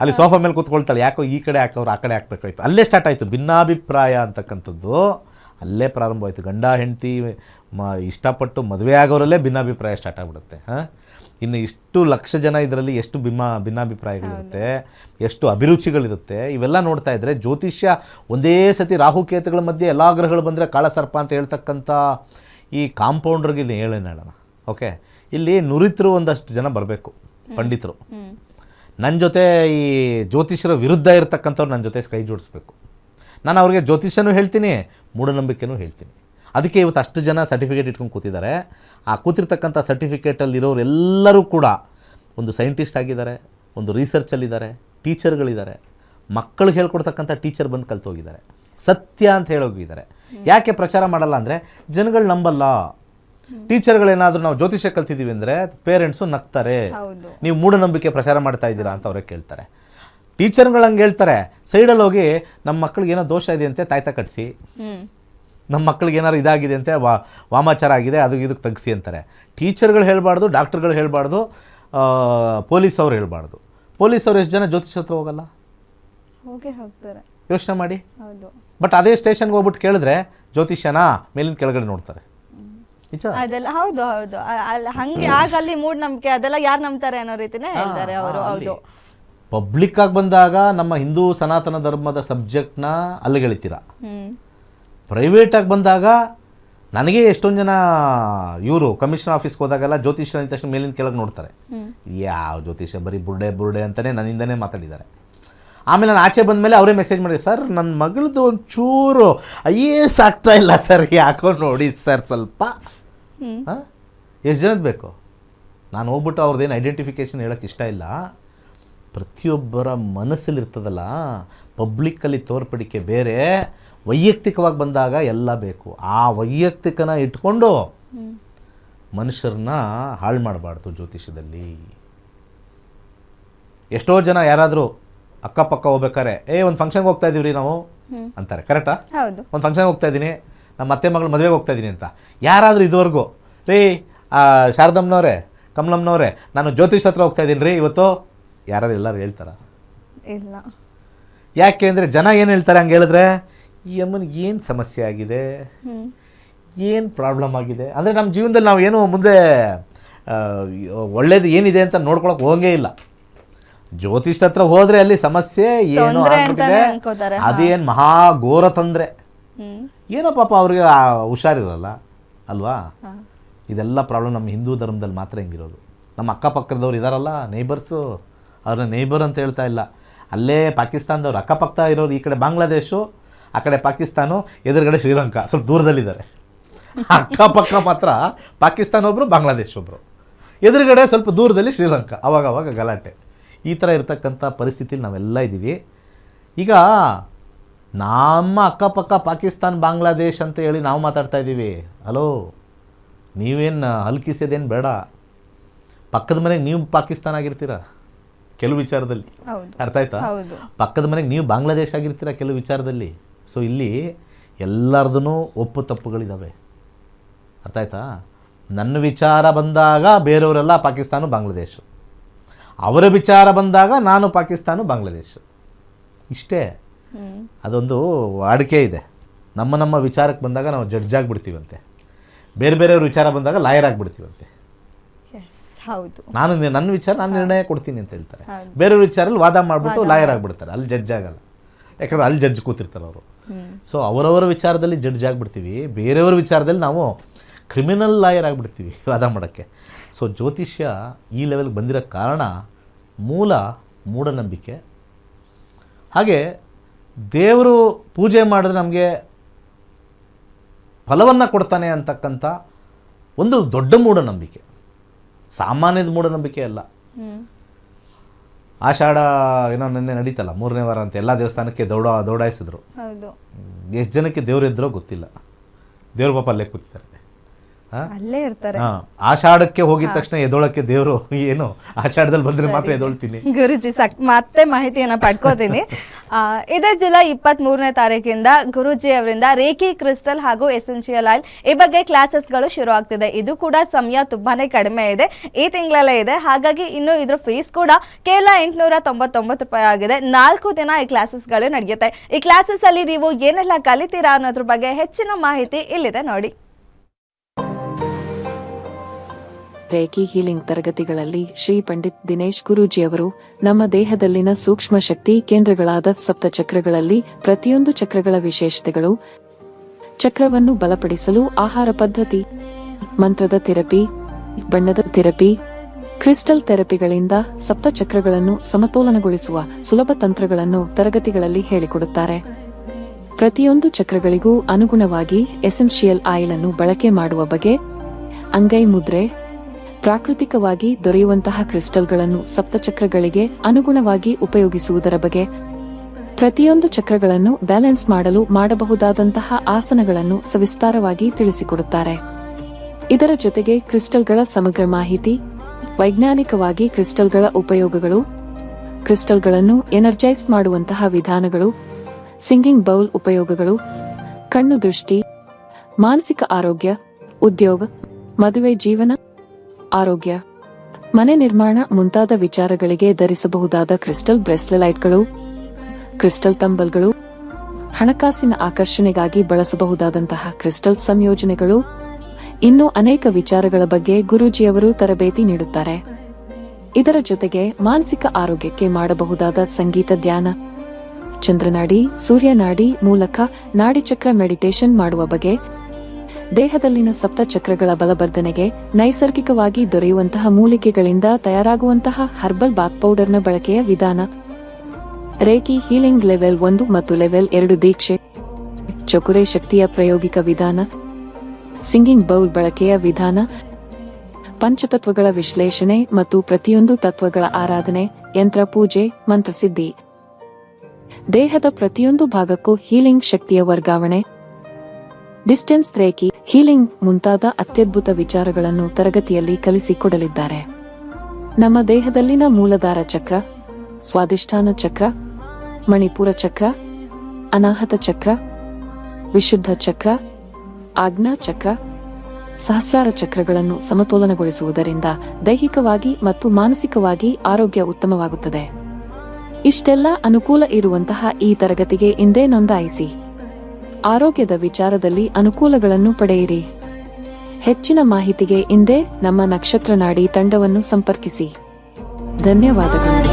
ಅಲ್ಲಿ ಸೋಫಾ ಮೇಲೆ ಕೂತ್ಕೊಳ್ತಾಳೆ ಯಾಕೋ ಈ ಕಡೆ ಹಾಕೋರು ಆ ಕಡೆ ಹಾಕ್ಬೇಕಾಯ್ತು. ಅಲ್ಲೇ ಸ್ಟಾರ್ಟ್ ಆಯಿತು. ಭಿನ್ನಾಭಿಪ್ರಾಯ ಅಂತಕ್ಕಂಥದ್ದು ಅಲ್ಲೇ ಪ್ರಾರಂಭವಾಯಿತು. ಗಂಡ ಹೆಂಡತಿ ಮ ಇಷ್ಟಪಟ್ಟು ಮದುವೆ ಆಗೋರಲ್ಲೇ ಭಿನ್ನಾಭಿಪ್ರಾಯ ಸ್ಟಾರ್ಟ್ ಆಗಿಬಿಡುತ್ತೆ ಹಾಂ? ಇನ್ನು ಇಷ್ಟು ಲಕ್ಷ ಜನ ಇದರಲ್ಲಿ ಎಷ್ಟು ಭಿನ್ನ ಭಿನ್ನಾಭಿಪ್ರಾಯಗಳಿರುತ್ತೆ, ಎಷ್ಟು ಅಭಿರುಚಿಗಳಿರುತ್ತೆ, ಇವೆಲ್ಲ ನೋಡ್ತಾ ಇದ್ದರೆ ಜ್ಯೋತಿಷ್ಯ ಒಂದೇ ಸತಿ ರಾಹುಕೇತುಗಳ ಮಧ್ಯೆ ಎಲ್ಲ ಗ್ರಹಗಳು ಬಂದರೆ ಕಾಳಸರ್ಪ ಅಂತ ಹೇಳ್ತಕ್ಕಂಥ ಈ ಕಾಂಪೌಂಡ್ರಿಗೆ ಇಲ್ಲಿ ಹೇಳೇನು ಹೇಳೋಣ. ಓಕೆ? ಇಲ್ಲಿ ನುರಿತರು ಒಂದಷ್ಟು ಜನ ಬರಬೇಕು, ಪಂಡಿತರು. ನನ್ನ ಜೊತೆ ಈ ಜ್ಯೋತಿಷ್ಯರ ವಿರುದ್ಧ ಇರತಕ್ಕಂಥವ್ರು ನನ್ನ ಜೊತೆ ಕೈ ಜೋಡಿಸ್ಬೇಕು. ನಾನು ಅವ್ರಿಗೆ ಜ್ಯೋತಿಷ್ಯನೂ ಹೇಳ್ತೀನಿ, ಮೂಢನಂಬಿಕೆನೂ ಹೇಳ್ತೀನಿ. ಅದಕ್ಕೆ ಇವತ್ತು ಅಷ್ಟು ಜನ ಸರ್ಟಿಫಿಕೇಟ್ ಇಟ್ಕೊಂಡು ಕೂತಿದ್ದಾರೆ. ಆ ಕೂತಿರ್ತಕ್ಕಂಥ ಸರ್ಟಿಫಿಕೇಟಲ್ಲಿ ಇರೋರು ಎಲ್ಲರೂ ಕೂಡ ಒಂದು ಸೈಂಟಿಸ್ಟ್ ಆಗಿದ್ದಾರೆ ಒಂದು ರಿಸರ್ಚಲ್ಲಿದ್ದಾರೆ ಟೀಚರ್ಗಳಿದ್ದಾರೆ ಮಕ್ಕಳಿಗೆ ಹೇಳ್ಕೊಡ್ತಕ್ಕಂಥ ಟೀಚರ್ ಬಂದು ಕಲ್ತೋಗಿದ್ದಾರೆ ಸತ್ಯ ಅಂತ ಹೇಳೋಗಿದ್ದಾರೆ ಯಾಕೆ ಪ್ರಚಾರ ಮಾಡಲ್ಲ ಅಂದರೆ ಜನಗಳು ನಂಬಲ್ಲ. ಟೀಚರ್ಗಳೇನಾದರೂ ನಾವು ಜ್ಯೋತಿಷ್ಯ ಕಲ್ತಿದ್ದೀವಿ ಅಂದರೆ ಪೇರೆಂಟ್ಸು ನಗ್ತಾರೆ. ನೀವು ಮೂಢನಂಬಿಕೆ ಪ್ರಚಾರ ಮಾಡ್ತಾ ಇದ್ದೀರಾ ಅಂತ ಅವರೇ ಕೇಳ್ತಾರೆ. ಟೀಚರ್ಗಳು ಹಂಗೆ ಹೇಳ್ತಾರೆ. ಸೈಡಲ್ಲಿ ಹೋಗಿ ನಮ್ಮ ಮಕ್ಕಳಿಗೆ ಏನೋ ದೋಷ ಇದೆ ಅಂತೆ ತಾಯ್ತ ಕಟ್ಸಿ. ನಮ್ಮ ಮಕ್ಕಳಿಗೆ ಏನಾರು ಇದಾಗಿದೆ ಅಂತೆ ವಾ ವಾಮಾಚಾರ ಆಗಿದೆ ಅದು ಇದಕ್ಕೆ ತಗ್ಸಿ ಅಂತಾರೆ. ಟೀಚರ್ಗಳು ಹೇಳಬಾರ್ದು ಡಾಕ್ಟರ್ಗಳು ಹೇಳಬಾರ್ದು ಪೊಲೀಸ್ ಅವ್ರು ಹೇಳಬಾರ್ದು. ಪೊಲೀಸ್ ಅವ್ರು ಎಷ್ಟು ಜನ ಜ್ಯೋತಿಷ್ ಹತ್ರ ಹೋಗಲ್ಲ? ಹೋಗೇ ಹೋಗ್ತಾರೆ. ಯೋಚನೆ ಮಾಡಿ. ಹೌದು. ಬಟ್ ಅದೇ ಸ್ಟೇಷನ್ಗೆ ಹೋಗ್ಬಿಟ್ಟು ಕೇಳಿದ್ರೆ ಜ್ಯೋತಿಷನ ಮೇಲಿಂದ ಕೆಳಗಡೆ ನೋಡ್ತಾರೆ. ನಿಜ? ಅದೆಲ್ಲ ಹೌದು ಹೌದು. ಅ- ಅಲ್ಲ ಹಂಗೆ ಆಗ ಅಲ್ಲಿ ಮೂಢನಂಬಿಕೆ ಅದೆಲ್ಲ ಯಾರು ನಂಬ್ತಾರೆ ಅನ್ನೋ ರೀತಿನೇ ಹೇಳ್ತಾರೆ ಅವರು ಹೌದು. ಪಬ್ಲಿಕ್ ಆಗಿ ಬಂದಾಗ ನಮ್ಮ ಹಿಂದೂ ಸನಾತನ ಧರ್ಮದ ಸಬ್ಜೆಕ್ಟ್ನ ಅಲ್ಲಿಗೆಳಿತೀರ ಹ್ಮ್. ಪ್ರೈವೇಟಾಗಿ ಬಂದಾಗ ನನಗೆ ಎಷ್ಟೊಂದು ಜನ ಇವರು ಕಮಿಷನರ್ ಆಫೀಸ್ಗೆ ಹೋದಾಗೆಲ್ಲ ಜ್ಯೋತಿಷ್ಯ ಅಂದ ತಕ್ಷಣ ಮೇಲಿಂದ ಕೆಳಗೆ ನೋಡ್ತಾರೆ. ಯಾವ ಜ್ಯೋತಿಷ್ಯ? ಬರೀ ಬುರ್ಡೆ ಬುರ್ಡೆ ಅಂತಲೇ ನನ್ನಿಂದನೇ ಮಾತಾಡಿದ್ದಾರೆ. ಆಮೇಲೆ ನಾನು ಆಚೆ ಬಂದ ಮೇಲೆ ಅವರೇ ಮೆಸೇಜ್ ಮಾಡಿ ಸರ್ ನನ್ನ ಮಗಳದ್ದು ಒಂದು ಚೂರು ಐಎಸ್ ಆಗ್ತಾ ಇಲ್ಲ ಸರ್ ಯಾಕೋ ನೋಡಿ ಸರ್ ಸ್ವಲ್ಪ. ಹಾಂ? ಎಷ್ಟು ಜನದ ಬೇಕು? ನಾನು ಹೋಗ್ಬಿಟ್ಟು ಅವ್ರದ್ದೇನು ಐಡೆಂಟಿಫಿಕೇಷನ್ ಹೇಳೋಕ್ಕೆ ಇಷ್ಟ ಇಲ್ಲ. ಪ್ರತಿಯೊಬ್ಬರ ಮನಸ್ಸಲ್ಲಿರ್ತದಲ್ಲ ಪಬ್ಲಿಕ್ಕಲ್ಲಿ ತೋರ್ಪಡಿಕೆ ಬೇರೆ. ವೈಯಕ್ತಿಕವಾಗಿ ಬಂದಾಗ ಎಲ್ಲ ಬೇಕು. ಆ ವೈಯಕ್ತಿಕನ ಇಟ್ಕೊಂಡು ಮನುಷ್ಯರನ್ನ ಹಾಳು ಮಾಡಬಾರ್ದು ಜ್ಯೋತಿಷ್ಯದಲ್ಲಿ. ಎಷ್ಟೋ ಜನ ಯಾರಾದರೂ ಅಕ್ಕಪಕ್ಕ ಹೋಗ್ಬೇಕಾರೆ ಏ ಒಂದು ಫಂಕ್ಷನ್ಗೆ ಹೋಗ್ತಾ ಇದೀವಿ ರೀ ನಾವು ಅಂತಾರೆ. ಕರೆಕ್ಟಾ ಹೌದು. ಒಂದು ಫಂಕ್ಷನ್ಗೆ ಹೋಗ್ತಾ ಇದ್ದೀನಿ ನಮ್ಮ ಅತ್ತೆ ಮಗಳು ಮದುವೆಗೆ ಹೋಗ್ತಾ ಇದ್ದೀನಿ ಅಂತ. ಯಾರಾದರೂ ಇದುವರೆಗೂ ರೀ ಶಾರದಮ್ಮನವ್ರೆ ಕಮಲಮ್ಮನವ್ರೆ ನಾನು ಜ್ಯೋತಿಷ್ ಹತ್ರ ಹೋಗ್ತಾ ಇದ್ದೀನಿ ರೀ ಇವತ್ತು. ಯಾರಾದ್ರೂ ಎಲ್ಲರೂ ಹೇಳ್ತಾರ? ಇಲ್ಲ. ಯಾಕೆ ಅಂದರೆ ಜನ ಏನು ಹೇಳ್ತಾರೆ ಹಂಗೆ ಹೇಳಿದ್ರೆ ಈ ಅಮ್ಮನಿಗೆ ಏನು ಸಮಸ್ಯೆ ಆಗಿದೆ? ಏನು ಪ್ರಾಬ್ಲಮ್ ಆಗಿದೆ? ಅಂದರೆ ನಮ್ಮ ಜೀವನದಲ್ಲಿ ನಾವು ಏನು ಮುಂದೆ ಒಳ್ಳೇದು ಏನಿದೆ ಅಂತ ನೋಡ್ಕೊಳಕ್ಕೆ ಹೋಗೇ ಇಲ್ಲ. ಜ್ಯೋತಿಷ್ ಹತ್ರ ಹೋದರೆ ಅಲ್ಲಿ ಸಮಸ್ಯೆ ಏನು ಆಗ್ಬಿಟ್ಟಿದೆ. ಅದೇನು ಮಹಾ ಘೋರ ತೊಂದರೆ. ಏನೋ ಪಾಪ ಅವ್ರಿಗೆ ಹುಷಾರಿರಲ್ಲ ಅಲ್ವಾ. ಇದೆಲ್ಲ ಪ್ರಾಬ್ಲಮ್ ನಮ್ಮ ಹಿಂದೂ ಧರ್ಮದಲ್ಲಿ ಮಾತ್ರ ಹಿಂಗಿರೋದು. ನಮ್ಮ ಅಕ್ಕಪಕ್ಕದವ್ರು ಇದ್ದಾರಲ್ಲ ನೇಬರ್ಸು ಅವ್ರನ್ನ ನೇಬರ್ ಅಂತ ಹೇಳ್ತಾ ಇಲ್ಲ. ಅಲ್ಲೇ ಪಾಕಿಸ್ತಾನದವ್ರು ಅಕ್ಕಪಕ್ಕ ಇರೋರು ಈ ಕಡೆ ಬಾಂಗ್ಲಾದೇಶು ಆ ಕಡೆ ಪಾಕಿಸ್ತಾನ ಎದುರುಗಡೆ ಶ್ರೀಲಂಕಾ. ಸ್ವಲ್ಪ ದೂರದಲ್ಲಿದ್ದಾರೆ. ಅಕ್ಕಪಕ್ಕ ಮಾತ್ರ ಪಾಕಿಸ್ತಾನ ಒಬ್ಬರು ಬಾಂಗ್ಲಾದೇಶ್ ಒಬ್ಬರು ಎದುರುಗಡೆ ಸ್ವಲ್ಪ ದೂರದಲ್ಲಿ ಶ್ರೀಲಂಕಾ ಅವಾಗ ಅವಾಗ ಗಲಾಟೆ. ಈ ಥರ ಇರತಕ್ಕಂಥ ಪರಿಸ್ಥಿತಿಲಿ ನಾವೆಲ್ಲ ಇದ್ದೀವಿ. ಈಗ ನಮ್ಮ ಅಕ್ಕಪಕ್ಕ ಪಾಕಿಸ್ತಾನ್ ಬಾಂಗ್ಲಾದೇಶ್ ಅಂತ ಹೇಳಿ ನಾವು ಮಾತಾಡ್ತಾ ಇದ್ದೀವಿ. ಹಲೋ ನೀವೇನು ಹಲ್ಕಿಸೋದೇನು ಬೇಡ. ಪಕ್ಕದ ಮನೆಗೆ ನೀವು ಪಾಕಿಸ್ತಾನ ಆಗಿರ್ತೀರ? ಕೆಲವು ವಿಚಾರದಲ್ಲಿ. ಅರ್ಥ ಆಯ್ತಾ? ಪಕ್ಕದ ಮನೆಗೆ ನೀವು ಬಾಂಗ್ಲಾದೇಶ ಆಗಿರ್ತೀರ ಕೆಲವು ವಿಚಾರದಲ್ಲಿ? ಸೊ ಇಲ್ಲಿ ಎಲ್ಲರದೂ ಒಪ್ಪು ತಪ್ಪುಗಳಿದ್ದಾವೆ ಅರ್ಥ ಆಯ್ತಾ? ನನ್ನ ವಿಚಾರ ಬಂದಾಗ ಬೇರೆಯವರೆಲ್ಲ ಪಾಕಿಸ್ತಾನ ಬಾಂಗ್ಲಾದೇಶ. ಅವರ ವಿಚಾರ ಬಂದಾಗ ನಾನು ಪಾಕಿಸ್ತಾನ ಬಾಂಗ್ಲಾದೇಶ. ಇಷ್ಟೇ. ಅದೊಂದು ವಾಡಿಕೆ ಇದೆ. ನಮ್ಮ ನಮ್ಮ ವಿಚಾರಕ್ಕೆ ಬಂದಾಗ ನಾವು ಜಡ್ಜ್ ಆಗಿಬಿಡ್ತೀವಂತೆ. ಬೇರೆ ಬೇರೆಯವ್ರ ವಿಚಾರ ಬಂದಾಗ ಲಾಯರ್ ಆಗಿಬಿಡ್ತೀವಂತೆ. ಎಸ್ ಹೌದು. ನಾನು ನನ್ನ ವಿಚಾರ ನಾನು ನಿರ್ಣಯ ಕೊಡ್ತೀನಿ ಅಂತ ಹೇಳ್ತಾರೆ. ಬೇರೆಯವ್ರ ವಿಚಾರಲ್ಲಿ ವಾದ ಮಾಡಿಬಿಟ್ಟು ಲಾಯರ್ ಆಗಿಬಿಡ್ತಾರೆ. ಅಲ್ಲಿ ಜಡ್ಜ್ ಆಗಲ್ಲ. ಯಾಕಂದ್ರೆ ಅಲ್ಲಿ ಜಡ್ಜ್ ಕೂತಿರ್ತಾರೆ ಅವರು. ಸೊ ಅವರವರ ವಿಚಾರದಲ್ಲಿ ಜಡ್ಜ್ ಆಗಿಬಿಡ್ತೀವಿ. ಬೇರೆಯವರ ವಿಚಾರದಲ್ಲಿ ನಾವು ಕ್ರಿಮಿನಲ್ ಲಾಯರ್ ಆಗಿಬಿಡ್ತೀವಿ ವಾದ ಮಾಡೋಕ್ಕೆ. ಸೊ ಜ್ಯೋತಿಷ್ಯ ಈ ಲೆವೆಲ್ಗೆ ಬಂದಿರೋ ಕಾರಣ ಮೂಲ ಮೂಢನಂಬಿಕೆ. ಹಾಗೆ ದೇವರು ಪೂಜೆ ಮಾಡಿದ್ರೆ ನಮಗೆ ಫಲವನ್ನು ಕೊಡ್ತಾನೆ ಅಂತಕ್ಕಂಥ ಒಂದು ದೊಡ್ಡ ಮೂಢನಂಬಿಕೆ. ಸಾಮಾನ್ಯದ ಮೂಢನಂಬಿಕೆ ಅಲ್ಲ. ಆಷಾಢ ಏನೋ ನಿನ್ನೆ ನಡೀತಲ್ಲ ಮೂರನೇ ವಾರ ಅಂತ ಎಲ್ಲ ದೇವಸ್ಥಾನಕ್ಕೆ ದೌಡ ದೌಡಾಯಿಸಿದ್ರು. ಎಷ್ಟು ಜನಕ್ಕೆ ದೇವ್ರು ಇದ್ರೋ ಗೊತ್ತಿಲ್ಲ. ದೇವ್ರ ಪಾಪ ಅಲ್ಲೇ ಕೂತಿದ್ದಾರೆ? ಅಲ್ಲೇ ಇರ್ತಾರೆ. ಆಷಾಢಕ್ಕೆ ಹೋಗಿದ ತಕ್ಷಣ ಎದೊಳಕ್ಕೆ ದೇವರು ಏನು ಆಷಾಢದಲ್ಲಿ ಬಂದ್ರೆ ಮಾತ್ರ ಎದೊಳ್ತೀನಿ. ಗುರುಜಿ ಸಕ್ ಮತ್ತೆ ಮಾಹಿತಿಯನ್ನ ಪಡ್ಕೋತೀನಿ. ಇದೇ ಜುಲೈ ಇಪ್ಪತ್ತ್ ಮೂರನೇ ತಾರೀಕಿಂದ ಗುರುಜಿ ಅವರಿಂದ ರೇಖಿ ಕ್ರಿಸ್ಟಲ್ ಹಾಗೂ ಎಸೆನ್ಷಿಯಲ್ ಆಯಿಲ್ ಈ ಬಗ್ಗೆ ಕ್ಲಾಸಸ್ಗಳು ಶುರು ಆಗ್ತಿದೆ ಇದು ಕೂಡ ಸಮಯ ತುಂಬಾನೇ ಕಡಿಮೆ ಇದೆ. ಈ ತಿಂಗಳಲ್ಲೇ ಇದೆ. ಹಾಗಾಗಿ ಇನ್ನು ಇದ್ರ ಫೀಸ್ ಕೂಡ ಕೇವಲ ಎಂಟುನೂರ ತೊಂಬತ್ತೊಂಬತ್ತು ರೂಪಾಯಿ ಆಗಿದೆ. ನಾಲ್ಕು ದಿನ ಈ ಕ್ಲಾಸಸ್ಗಳು ನಡೆಯುತ್ತೆ. ಈ ಕ್ಲಾಸಸ್ ಅಲ್ಲಿ ನೀವು ಏನೆಲ್ಲ ಕಲಿತೀರಾ ಅನ್ನೋದ್ರ ಬಗ್ಗೆ ಹೆಚ್ಚಿನ ಮಾಹಿತಿ ಇಲ್ಲಿದೆ ನೋಡಿ. ರೇಖಿ ಹೀಲಿಂಗ್ ತರಗತಿಗಳಲ್ಲಿ ಶ್ರೀ ಪಂಡಿತ್ ದಿನೇಶ್ ಗುರೂಜಿಯವರು ನಮ್ಮ ದೇಹದಲ್ಲಿನ ಸೂಕ್ಷ್ಮ ಶಕ್ತಿ ಕೇಂದ್ರಗಳಾದ ಸಪ್ತ ಚಕ್ರಗಳಲ್ಲಿ ಪ್ರತಿಯೊಂದು ಚಕ್ರಗಳ ವಿಶೇಷತೆಗಳು, ಚಕ್ರವನ್ನು ಬಲಪಡಿಸಲು ಆಹಾರ ಪದ್ಧತಿ, ಮಂತ್ರದ ಥೆರಪಿ, ಬಣ್ಣದ ಥೆರಪಿ, ಕ್ರಿಸ್ಟಲ್ ಥೆರಪಿಗಳಿಂದ ಸಪ್ತ ಚಕ್ರಗಳನ್ನು ಸಮತೋಲನಗೊಳಿಸುವ ಸುಲಭ ತಂತ್ರಗಳನ್ನು ತರಗತಿಗಳಲ್ಲಿ ಹೇಳಿಕೊಡುತ್ತಾರೆ. ಪ್ರತಿಯೊಂದು ಚಕ್ರಗಳಿಗೂ ಅನುಗುಣವಾಗಿ ಎಸೆನ್ಷಿಯಲ್ ಆಯಿಲ್ ಅನ್ನು ಬಳಕೆ ಮಾಡುವ ಬಗೆ, ಅಂಗೈ ಮುದ್ರೆ ಪ್ರಾಕೃತಿಕವಾಗಿ ದೊರೆಯುವಂತಹ ಕ್ರಿಸ್ಟಲ್ಗಳನ್ನು ಸಪ್ತಚಕ್ರಗಳಿಗೆ ಅನುಗುಣವಾಗಿ ಉಪಯೋಗಿಸುವುದರ ಬಗ್ಗೆ ಪ್ರತಿಯೊಂದು ಚಕ್ರಗಳನ್ನು ಬ್ಯಾಲೆನ್ಸ್ ಮಾಡಲು ಮಾಡಬಹುದಾದಂತಹ ಆಸನಗಳನ್ನು ಸವಿಸ್ತಾರವಾಗಿ ತಿಳಿಸಿಕೊಡುತ್ತಾರೆ. ಇದರ ಜೊತೆಗೆ ಕ್ರಿಸ್ಟಲ್ಗಳ ಸಮಗ್ರ ಮಾಹಿತಿ, ವೈಜ್ಞಾನಿಕವಾಗಿ ಕ್ರಿಸ್ಟಲ್ಗಳ ಉಪಯೋಗಗಳು, ಕ್ರಿಸ್ಟಲ್ಗಳನ್ನು ಎನರ್ಜೈಸ್ ಮಾಡುವಂತಹ ವಿಧಾನಗಳು, ಸಿಂಗಿಂಗ್ ಬೌಲ್ ಉಪಯೋಗಗಳು, ಕಣ್ಣು ದೃಷ್ಟಿ, ಮಾನಸಿಕ ಆರೋಗ್ಯ, ಉದ್ಯೋಗ, ಮದುವೆ ಜೀವನ ಆರೋಗ್ಯ. ಮನೆ ನಿರ್ಮಾಣ ಮುಂತಾದ ವಿಚಾರಗಳಿಗೆ ಧರಿಸಬಹುದಾದ ಕ್ರಿಸ್ಟಲ್ ಬ್ರೆಸ್ಲೆಲೈಟ್ಗಳು, ಕ್ರಿಸ್ಟಲ್ ತಂಬಲ್ಗಳು, ಹಣಕಾಸಿನ ಆಕರ್ಷಣೆಗಾಗಿ ಬಳಸಬಹುದಾದಂತಹ ಕ್ರಿಸ್ಟಲ್ ಸಂಯೋಜನೆಗಳು, ಇನ್ನೂ ಅನೇಕ ವಿಚಾರಗಳ ಬಗ್ಗೆ ಗುರೂಜಿಯವರು ತರಬೇತಿ ನೀಡುತ್ತಾರೆ. ಇದರ ಜೊತೆಗೆ ಮಾನಸಿಕ ಆರೋಗ್ಯಕ್ಕೆ ಮಾಡಬಹುದಾದ ಸಂಗೀತ ಧ್ಯಾನ, ಚಂದ್ರನಾಡಿ, ಸೂರ್ಯನಾಡಿ ಮೂಲಕ ನಾಡಿಚಕ್ರ ಮೆಡಿಟೇಷನ್ ಮಾಡುವ ಬಗೆ ದೇಹದಲ್ಲಿನ ಸಪ್ತ ಚಕ್ರಗಳ ಬಲವರ್ಧನೆಗೆ ನೈಸರ್ಗಿಕವಾಗಿ ದೊರೆಯುವಂತಹ ಮೂಲಿಕೆಗಳಿಂದ ತಯಾರಾಗುವಂತಹ ಹರ್ಬಲ್ ಬಾತ್ ಪೌಡರ್ನ ಬಳಕೆಯ ವಿಧಾನ. ರೇಖಿ ಹೀಲಿಂಗ್ ಲೆವೆಲ್ ಒಂದು ಮತ್ತು ಲೆವೆಲ್ ಎರಡು ದೀಕ್ಷೆ. ಚಕುರೆ ಶಕ್ತಿಯ ಪ್ರಾಯೋಗಿಕ ವಿಧಾನ. ಸಿಂಗಿಂಗ್ ಬೌಲ್ ಬಳಕೆಯ ವಿಧಾನ. ಪಂಚತತ್ವಗಳ ವಿಶ್ಲೇಷಣೆ ಮತ್ತು ಪ್ರತಿಯೊಂದು ತತ್ವಗಳ ಆರಾಧನೆ, ಯಂತ್ರ ಪೂಜೆ ಮಂತ್ರಸಿದ್ಧಿ ದೇಹದ ಪ್ರತಿಯೊಂದು ಭಾಗಕ್ಕೂ ಹೀಲಿಂಗ್ ಶಕ್ತಿಯ ವರ್ಗಾವಣೆ. ಡಿಸ್ಟೆನ್ಸ್ ರೇಖಿ ಹೀಲಿಂಗ್ ಮುಂತಾದ ಅತ್ಯದ್ಭುತ ವಿಚಾರಗಳನ್ನು ತರಗತಿಯಲ್ಲಿ ಕಲಿಸಿಕೊಡಲಿದ್ದಾರೆ. ನಮ್ಮ ದೇಹದಲ್ಲಿನ ಮೂಲಧಾರ ಚಕ್ರ ಸ್ವಾದಿಷ್ಠಾನ ಚಕ್ರ, ಮಣಿಪುರ ಚಕ್ರ, ಅನಾಹತ ಚಕ್ರ, ವಿಶುದ್ಧ ಚಕ್ರ, ಆಜ್ಞಾ ಚಕ್ರ, ಸಹಸ್ರಾರ ಚಕ್ರಗಳನ್ನು ಸಮತೋಲನಗೊಳಿಸುವುದರಿಂದ ದೈಹಿಕವಾಗಿ ಮತ್ತು ಮಾನಸಿಕವಾಗಿ ಆರೋಗ್ಯ ಉತ್ತಮವಾಗುತ್ತದೆ. ಇಷ್ಟೆಲ್ಲ ಅನುಕೂಲ ಇರುವಂತಹ ಈ ತರಗತಿಗೆ ಇಂದೇ ನೋಂದಾಯಿಸಿ. ಆರೋಗ್ಯದ ವಿಚಾರದಲ್ಲಿ ಅನುಕೂಲಗಳನ್ನು ಪಡೆಯಿರಿ. ಹೆಚ್ಚಿನ ಮಾಹಿತಿಗೆ ಇಂದೇ ನಮ್ಮ ನಕ್ಷತ್ರ ನಾಡಿ ತಂಡವನ್ನು ಸಂಪರ್ಕಿಸಿ. ಧನ್ಯವಾದಗಳು.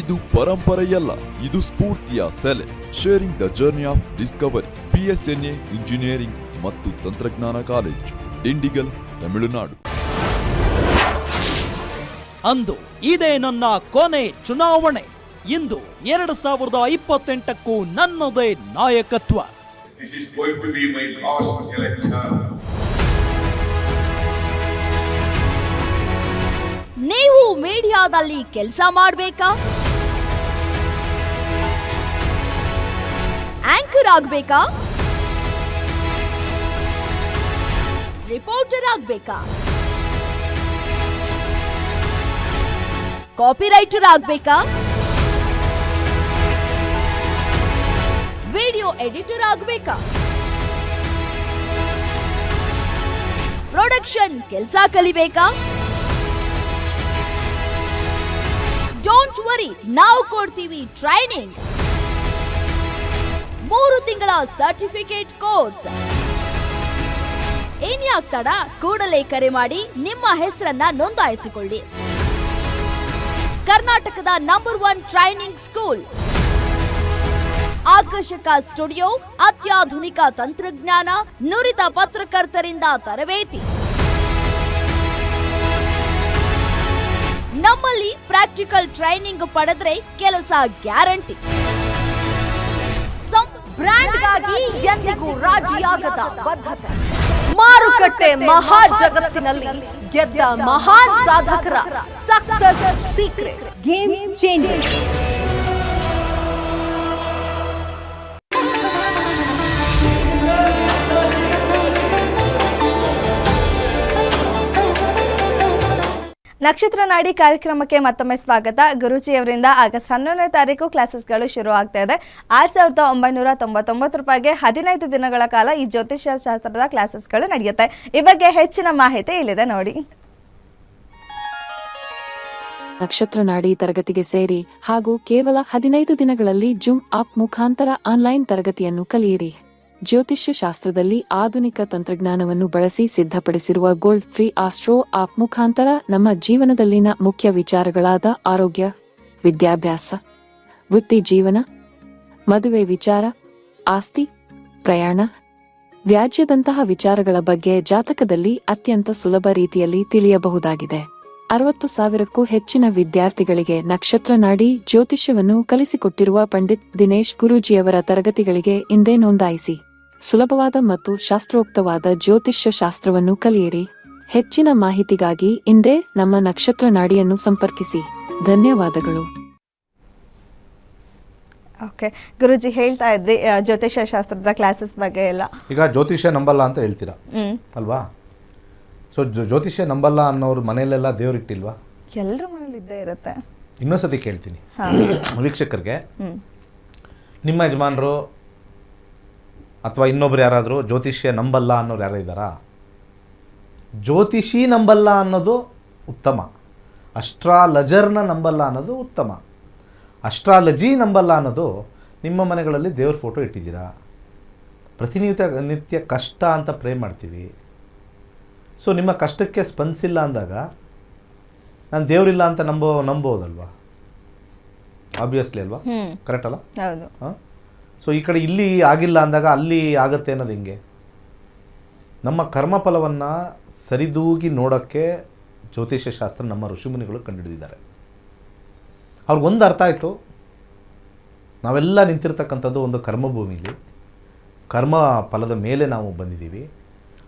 ಇದು ಪರಂಪರೆಯಲ್ಲ, ಇದು ಸ್ಫೂರ್ತಿಯ ಸೆಲೆ. Sharing the journey of discovery PSNA engineering ಮತ್ತು ತಂತ್ರಜ್ಞಾನ ಕಾಲೇಜ್, ಡಿಂಡಿಗಲ್, ತಮಿಳುನಾಡು. ಅಂದು ಇದೇ ನನ್ನ ಕೊನೆ ಚುನಾವಣೆ. ಇಂದು ಎರಡು ಸಾವಿರದ ಇಪ್ಪತ್ತೆಂಟಕ್ಕೂ ನನ್ನದೇ ನಾಯಕತ್ವ. ನೀವು ಮೀಡಿಯಾದಲ್ಲಿ ಕೆಲಸ ಮಾಡಬೇಕಾ? ಆಂಕರ್ ಆಗಬೇಕಾ? ರಿಪೋರ್ಟರ್ ಆಗ್ಬೇಕಾ? ಕಾಪಿರೈಟರ್ ಆಗ್ಬೇಕಾ? ವಿಡಿಯೋ ಎಡಿಟರ್ ಆಗ್ಬೇಕಾ? ಪ್ರೊಡಕ್ಷನ್ ಕೆಲಸ ಕಲಿಬೇಕಾ? ಡೋಂಟ್ ವರಿ ನಾವು ಕೊಡ್ತೀವಿ ಟ್ರೈನಿಂಗ್ ಮೂರು ತಿಂಗಳ ಸರ್ಟಿಫಿಕೇಟ್ ಕೋರ್ಸ್ ಇನ್ಯಾಕ್ ಕೂಡಲೇ ಕರೆ ಮಾಡಿ ನಿಮ್ಮ ಹೆಸರನ್ನ ನೋಂದಾಯಿಸಿಕೊಳ್ಳಿ. ಕರ್ನಾಟಕದ ನಂಬರ್ ಒನ್ ಟ್ರೈನಿಂಗ್ ಸ್ಕೂಲ್ ಆಕರ್ಷಕ ಸ್ಟುಡಿಯೋ, ಅತ್ಯಾಧುನಿಕ ತಂತ್ರಜ್ಞಾನ, ನುರಿತ ಪತ್ರಕರ್ತರಿಂದ ತರಬೇತಿ. ನಮ್ಮಲ್ಲಿ ಪ್ರಾಕ್ಟಿಕಲ್ ಟ್ರೈನಿಂಗ್ ಪಡೆದ್ರೆ ಕೆಲಸ ಗ್ಯಾರಂಟಿ ಬ್ರ್ಯಾಂಡ್ಗಾಗಿ ಎಂದಿಗೂ ರಾಜಿಯಾಗದ ಬದ್ಧತೆ. ಮಾರುಕಟ್ಟೆ ಮಹಾ ಜಗತ್ತಿನಲ್ಲಿ ಗೆದ್ದ ಮಹಾನ್ ಸಾಧಕರ ಸಕ್ಸಸ್ ಸೀಕ್ರೆಟ್ ಗೇಮ್ ಚೇಂಜರ್ ನಕ್ಷತ್ರ ನಾಡಿ ಕಾರ್ಯಕ್ರಮಕ್ಕೆ ಮತ್ತೊಮ್ಮೆ ಸ್ವಾಗತ. ಗುರುಜಿಯವರಿಂದ ಆಗಸ್ಟ್ ಹನ್ನೊಂದನೇ ತಾರೀಕು ಕ್ಲಾಸಸ್ಗಳು ಶುರು ಆಗ್ತಾ ಇದೆ. ಆರು ಸಾವಿರದ ಒಂಬೈನೂರ ತೊಂಬತ್ತೊಂಬತ್ತು ರೂಪಾಯಿಗೆ ಹದಿನೈದು ದಿನಗಳ ಕಾಲ ಈ ಜ್ಯೋತಿಷ್ಯ ಶಾಸ್ತ್ರದ ಕ್ಲಾಸಸ್ಗಳು ನಡೆಯುತ್ತೆ. ಈ ಬಗ್ಗೆ ಹೆಚ್ಚಿನ ಮಾಹಿತಿ ಇಲ್ಲಿದೆ ನೋಡಿ. ನಕ್ಷತ್ರ ನಾಡಿ ತರಗತಿಗೆ ಸೇರಿ ಹಾಗೂ ಕೇವಲ ಹದಿನೈದು ದಿನಗಳಲ್ಲಿ ಜೂಮ್ ಆಪ್ ಮುಖಾಂತರ ಆನ್ಲೈನ್ ತರಗತಿಯನ್ನು ಕಲಿಯಿರಿ. ಜ್ಯೋತಿಷ್ಯ ಶಾಸ್ತ್ರದಲ್ಲಿ ಆಧುನಿಕ ತಂತ್ರಜ್ಞಾನವನ್ನು ಬಳಸಿ ಸಿದ್ಧಪಡಿಸಿರುವ ಗೋಲ್ಡ್ ಫ್ರೀ ಆಸ್ಟ್ರೋ ಆಪ್ ಮುಖಾಂತರ ನಮ್ಮ ಜೀವನದಲ್ಲಿನ ಮುಖ್ಯ ವಿಚಾರಗಳಾದ ಆರೋಗ್ಯ, ವಿದ್ಯಾಭ್ಯಾಸ, ವೃತ್ತಿ ಜೀವನ, ಮದುವೆ ವಿಚಾರ, ಆಸ್ತಿ, ಪ್ರಯಾಣ, ವ್ಯಾಜ್ಯದಂತಹ ವಿಚಾರಗಳ ಬಗ್ಗೆ ಜಾತಕದಲ್ಲಿ ಅತ್ಯಂತ ಸುಲಭ ರೀತಿಯಲ್ಲಿ ತಿಳಿಯಬಹುದಾಗಿದೆ. ಅರವತ್ತು ಸಾವಿರಕ್ಕೂ ಹೆಚ್ಚಿನ ವಿದ್ಯಾರ್ಥಿಗಳಿಗೆ ನಕ್ಷತ್ರ ನಾಡಿ ಜ್ಯೋತಿಷ್ಯವನ್ನು ಕಲಿಸಿಕೊಟ್ಟಿರುವ ಪಂಡಿತ್ ದಿನೇಶ್ ಗುರೂಜಿಯವರ ತರಗತಿಗಳಿಗೆ ಇಂದೇ ನೋಂದಾಯಿಸಿ. ಸುಲಭವಾದ ಮತ್ತು ಶಾಸ್ತ್ರೋಕ್ತವಾದ ಜ್ಯೋತಿಷ್ಯ ಶಾಸ್ತ್ರವನ್ನು ಕಲಿಯಿರಿ. ಹೆಚ್ಚಿನ ಮಾಹಿತಿಗಾಗಿ ಇಂದೇ ನಮ್ಮ ನಕ್ಷತ್ರ ನಾಡಿಯನ್ನು ಸಂಪರ್ಕಿಸಿ. ಧನ್ಯವಾದಗಳು. ಓಕೆ. ಗುರುಜಿ ಹೇಳ್ತಾ ಇದ್ರಿ ಜ್ಯೋತಿಷ್ಯ ಶಾಸ್ತ್ರದ ಕ್ಲಾಸಸ್ ಬಗ್ಗೆ ಎಲ್ಲ. ಈಗ ಜ್ಯೋತಿಷ್ಯ ನಂಬಲ್ಲ ಅಂತ ಹೇಳ್ತೀರಾ? ಅಲ್ವಾ? ಸೊ ಜ್ಯೋತಿಷ್ಯ ನಂಬಲ್ಲ ಅನ್ನೋರು ಮನೆಯಲ್ಲೆಲ್ಲ ದೇವರಿಟ್ಟಿಲ್ವಾ ಎಲ್ಲರ ಮನೇಲಿ ಇದ್ದೇ ಇರುತ್ತೆ. ಇನ್ನೊಂದ್ಸತಿ ಕೇಳ್ತೀನಿ. ವೀಕ್ಷಕರಿಗೆ ನಿಮ್ಮ ಯಜಮಾನರು ಅಥವಾ ಇನ್ನೊಬ್ರು ಯಾರಾದರೂ ಜ್ಯೋತಿಷ್ಯ ನಂಬಲ್ಲ ಅನ್ನೋರು ಯಾರು ಇದ್ದಾರಾ? ಜ್ಯೋತಿಷಿ ನಂಬಲ್ಲ ಅನ್ನೋದು ಉತ್ತಮ. ಅಸ್ಟ್ರಾಲಜರ್ನ ನಂಬಲ್ಲ ಅನ್ನೋದು ಉತ್ತಮ. ಅಸ್ಟ್ರಾಲಜಿ ನಂಬಲ್ಲ ಅನ್ನೋದು ನಿಮ್ಮ ಮನೆಗಳಲ್ಲಿ ದೇವ್ರ ಫೋಟೋ ಇಟ್ಟಿದ್ದೀರಾ? ಪ್ರತಿನಿತ್ಯ ನಿತ್ಯ ಕಷ್ಟ ಅಂತ ಪ್ರೇ ಮಾಡ್ತೀವಿ. ಸೊ ನಿಮ್ಮ ಕಷ್ಟಕ್ಕೆ ಸ್ಪಂದಿಸಿಲ್ಲ ಅಂದಾಗ ನಾನು ದೇವರಿಲ್ಲ ಅಂತ ನಂಬೋ ನಂಬೋದಲ್ವಾ? ಆಬ್ವಿಯಸ್ಲಿ ಅಲ್ವಾ? ಕರೆಕ್ಟ್ ಅಲ್ಲ? ಸೊ ಈ ಕಡೆ ಇಲ್ಲಿ ಆಗಿಲ್ಲ ಅಂದಾಗ ಅಲ್ಲಿ ಆಗತ್ತೆ ಅನ್ನೋದು ಹಿಂಗೆ? ನಮ್ಮ ಕರ್ಮಫಲವನ್ನು ಸರಿದೂಗಿ ನೋಡೋಕ್ಕೆ ಜ್ಯೋತಿಷ್ಯ ಶಾಸ್ತ್ರ ನಮ್ಮ ಋಷಿಮುನಿಗಳು ಕಂಡುಹಿಡಿದಿದ್ದಾರೆ. ಅವ್ರಿಗೊಂದು ಅರ್ಥ ಆಯಿತು. ನಾವೆಲ್ಲ ನಿಂತಿರ್ತಕ್ಕಂಥದ್ದು ಒಂದು ಕರ್ಮಭೂಮಿಲಿ ಕರ್ಮ ಫಲದ ಮೇಲೆ ನಾವು ಬಂದಿದ್ದೀವಿ.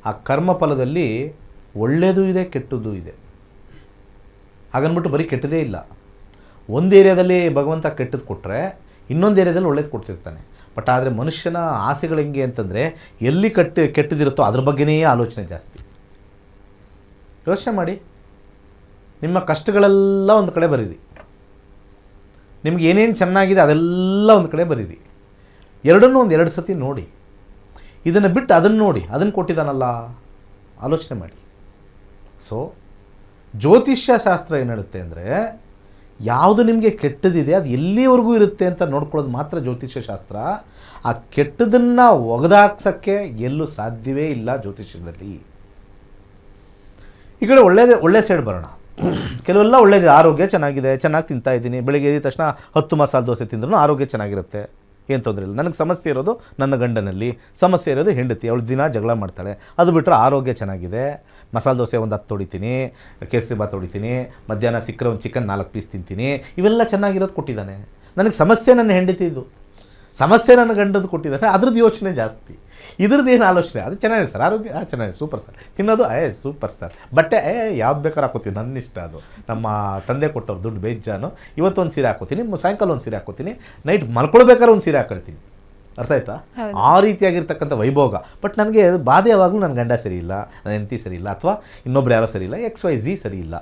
ಆ ಕರ್ಮ ಫಲದಲ್ಲಿ ಒಳ್ಳೆಯದು ಇದೆ, ಕೆಟ್ಟದ್ದು ಇದೆ. ಹಾಗನ್ಬಿಟ್ಟು ಬರೀ ಕೆಟ್ಟದೇ ಇಲ್ಲ. ಒಂದು ಏರಿಯಾದಲ್ಲಿ ಭಗವಂತ ಕೆಟ್ಟದ್ದು ಕೊಟ್ಟರೆ ಇನ್ನೊಂದು ಏರಿಯಾದಲ್ಲಿ ಒಳ್ಳೇದು ಕೊಡ್ತಿರ್ತಾನೆ. ಬಟ್ ಆದರೆ ಮನುಷ್ಯನ ಆಸೆಗಳು ಹೆಂಗೆ ಅಂತಂದರೆ ಎಲ್ಲಿ ಕಟ್ಟಿ, ಕೆಟ್ಟದಿರುತ್ತೋ ಅದ್ರ ಬಗ್ಗೆನೇ ಆಲೋಚನೆ ಜಾಸ್ತಿ. ಯೋಚನೆ ಮಾಡಿ. ನಿಮ್ಮ ಕಷ್ಟಗಳೆಲ್ಲ ಒಂದು ಕಡೆ ಬರೀರಿ. ನಿಮ್ಗೆ ಏನೇನು ಚೆನ್ನಾಗಿದೆ ಅದೆಲ್ಲ ಒಂದು ಕಡೆ ಬರೀರಿ. ಎರಡನ್ನೂ ಒಂದು ಎರಡು ಸತಿ ನೋಡಿ. ಇದನ್ನು ಬಿಟ್ಟು ಅದನ್ನು ನೋಡಿ ಅದನ್ನು ಕೊಟ್ಟಿದ್ದಾನಲ್ಲ. ಆಲೋಚನೆ ಮಾಡಿ. ಸೊ ಜ್ಯೋತಿಷ್ಯ ಶಾಸ್ತ್ರ ಏನು ಹೇಳುತ್ತೆ ಅಂದರೆ ಯಾವುದು ನಿಮಗೆ ಕೆಟ್ಟದಿದೆ, ಅದು ಎಲ್ಲಿವರೆಗೂ ಇರುತ್ತೆ ಅಂತ ನೋಡ್ಕೊಳ್ಳೋದು ಮಾತ್ರ ಜ್ಯೋತಿಷ್ಯ ಶಾಸ್ತ್ರ ಆ ಕೆಟ್ಟದನ್ನು ಒಗೆದಾಕ್ಸೋಕ್ಕೆ ಎಲ್ಲೂ ಸಾಧ್ಯವೇ ಇಲ್ಲ ಜ್ಯೋತಿಷ್ಯದಲ್ಲಿ. ಈ ಕಡೆ ಒಳ್ಳೆಯದೇ ಒಳ್ಳೆ ಸೈಡ್ ಬರೋಣ. ಕೆಲವೆಲ್ಲ ಒಳ್ಳೆಯದಿದೆ ಆರೋಗ್ಯ ಚೆನ್ನಾಗಿದೆ, ಚೆನ್ನಾಗಿ ತಿಂತಾ ಇದ್ದೀನಿ. ಬೆಳಿಗ್ಗೆ ಎದ್ದ ತಕ್ಷಣ ಹತ್ತು ಮಸಾಲೆ ದೋಸೆ ತಿಂದ್ರೂ ಆರೋಗ್ಯ ಚೆನ್ನಾಗಿರುತ್ತೆ. ಏನು ತೊಂದರೆ ಇಲ್ಲ. ನನಗೆ ಸಮಸ್ಯೆ ಇರೋದು ನನ್ನ ಗಂಡನಲ್ಲಿ. ಸಮಸ್ಯೆ ಇರೋದು ಹೆಂಡತಿ. ಅವಳು ದಿನ ಜಗಳ ಮಾಡ್ತಾಳೆ. ಅದು ಬಿಟ್ಟರೆ ಆರೋಗ್ಯ ಚೆನ್ನಾಗಿದೆ. ಮಸಾಲೆ ದೋಸೆ ಒಂದು ಹತ್ತು ಹೊಡಿತೀನಿ ಕೇಸರಿ ಬಾತ್ ಹೊಡಿತೀನಿ ಮಧ್ಯಾಹ್ನ ಸಿಕ್ಕರೆ ಒಂದು ಚಿಕನ್ ನಾಲ್ಕು ಪೀಸ್ ತಿಂತೀನಿ. ಇವೆಲ್ಲ ಚೆನ್ನಾಗಿರೋದು ಕೊಟ್ಟಿದ್ದಾನೆ. ನನಗೆ ಸಮಸ್ಯೆ ನನ್ನ ಹೆಂಡತಿದು. ಸಮಸ್ಯೆ ನನ್ನ ಗಂಡದ್ದು ಕೊಟ್ಟಿದ್ದಾನೆ. ಅದ್ರದ್ದು ಯೋಚನೆ ಜಾಸ್ತಿ. ಇದ್ರದ್ದು ಏನು ಆಲೋಚನೆ? ಅದು ಚೆನ್ನಾಗಿದೆ ಸರ್. ಆರೋಗ್ಯ ಹಾಂ ಚೆನ್ನಾಗಿದೆ. Super sir. ತಿನ್ನೋದು ಏ ಸೂಪರ್ ಸರ್. ಬಟ್ಟೆ ಏ ಯಾವ್ದು ಬೇಕಾದ್ರೆ ಹಾಕೋತೀನಿ ನನ್ನ ಇಷ್ಟ ಅದು. ನಮ್ಮ ತಂದೆ ಕೊಟ್ಟವ್ರು ದುಡ್ಡು ಬೇಜಾನು. ಇವತ್ತು ಒಂದು ಸೀರೆ ಹಾಕೋತೀನಿ ಸಾಯಂಕಾಲ ಒಂದು ಸೀರೆ ಹಾಕೋತೀನಿ ನೈಟ್ ಮಲ್ಕೊಳ್ಬೇಕಾದ್ರೆ ಒಂದು ಸೀರೆ ಹಾಕೊಳ್ತೀನಿ. ಅರ್ಥ ಆಯ್ತಾ? ಆ ರೀತಿಯಾಗಿರ್ತಕ್ಕಂಥ ವೈಭೋಗ. ಬಟ್ ನನಗೆ ಬಾಧೆ ಯಾವಾಗಲೂ ನನ್ನ ಗಂಡ ಸರಿ ಇಲ್ಲ ನನ್ನ ಹೆಂಡತಿ ಸರಿ ಇಲ್ಲ ಅಥವಾ ಇನ್ನೊಬ್ರು ಯಾರೋ ಸರಿ ಇಲ್ಲ ಎಕ್ಸ್ ವೈ ಝಿ ಸರಿ ಇಲ್ಲ.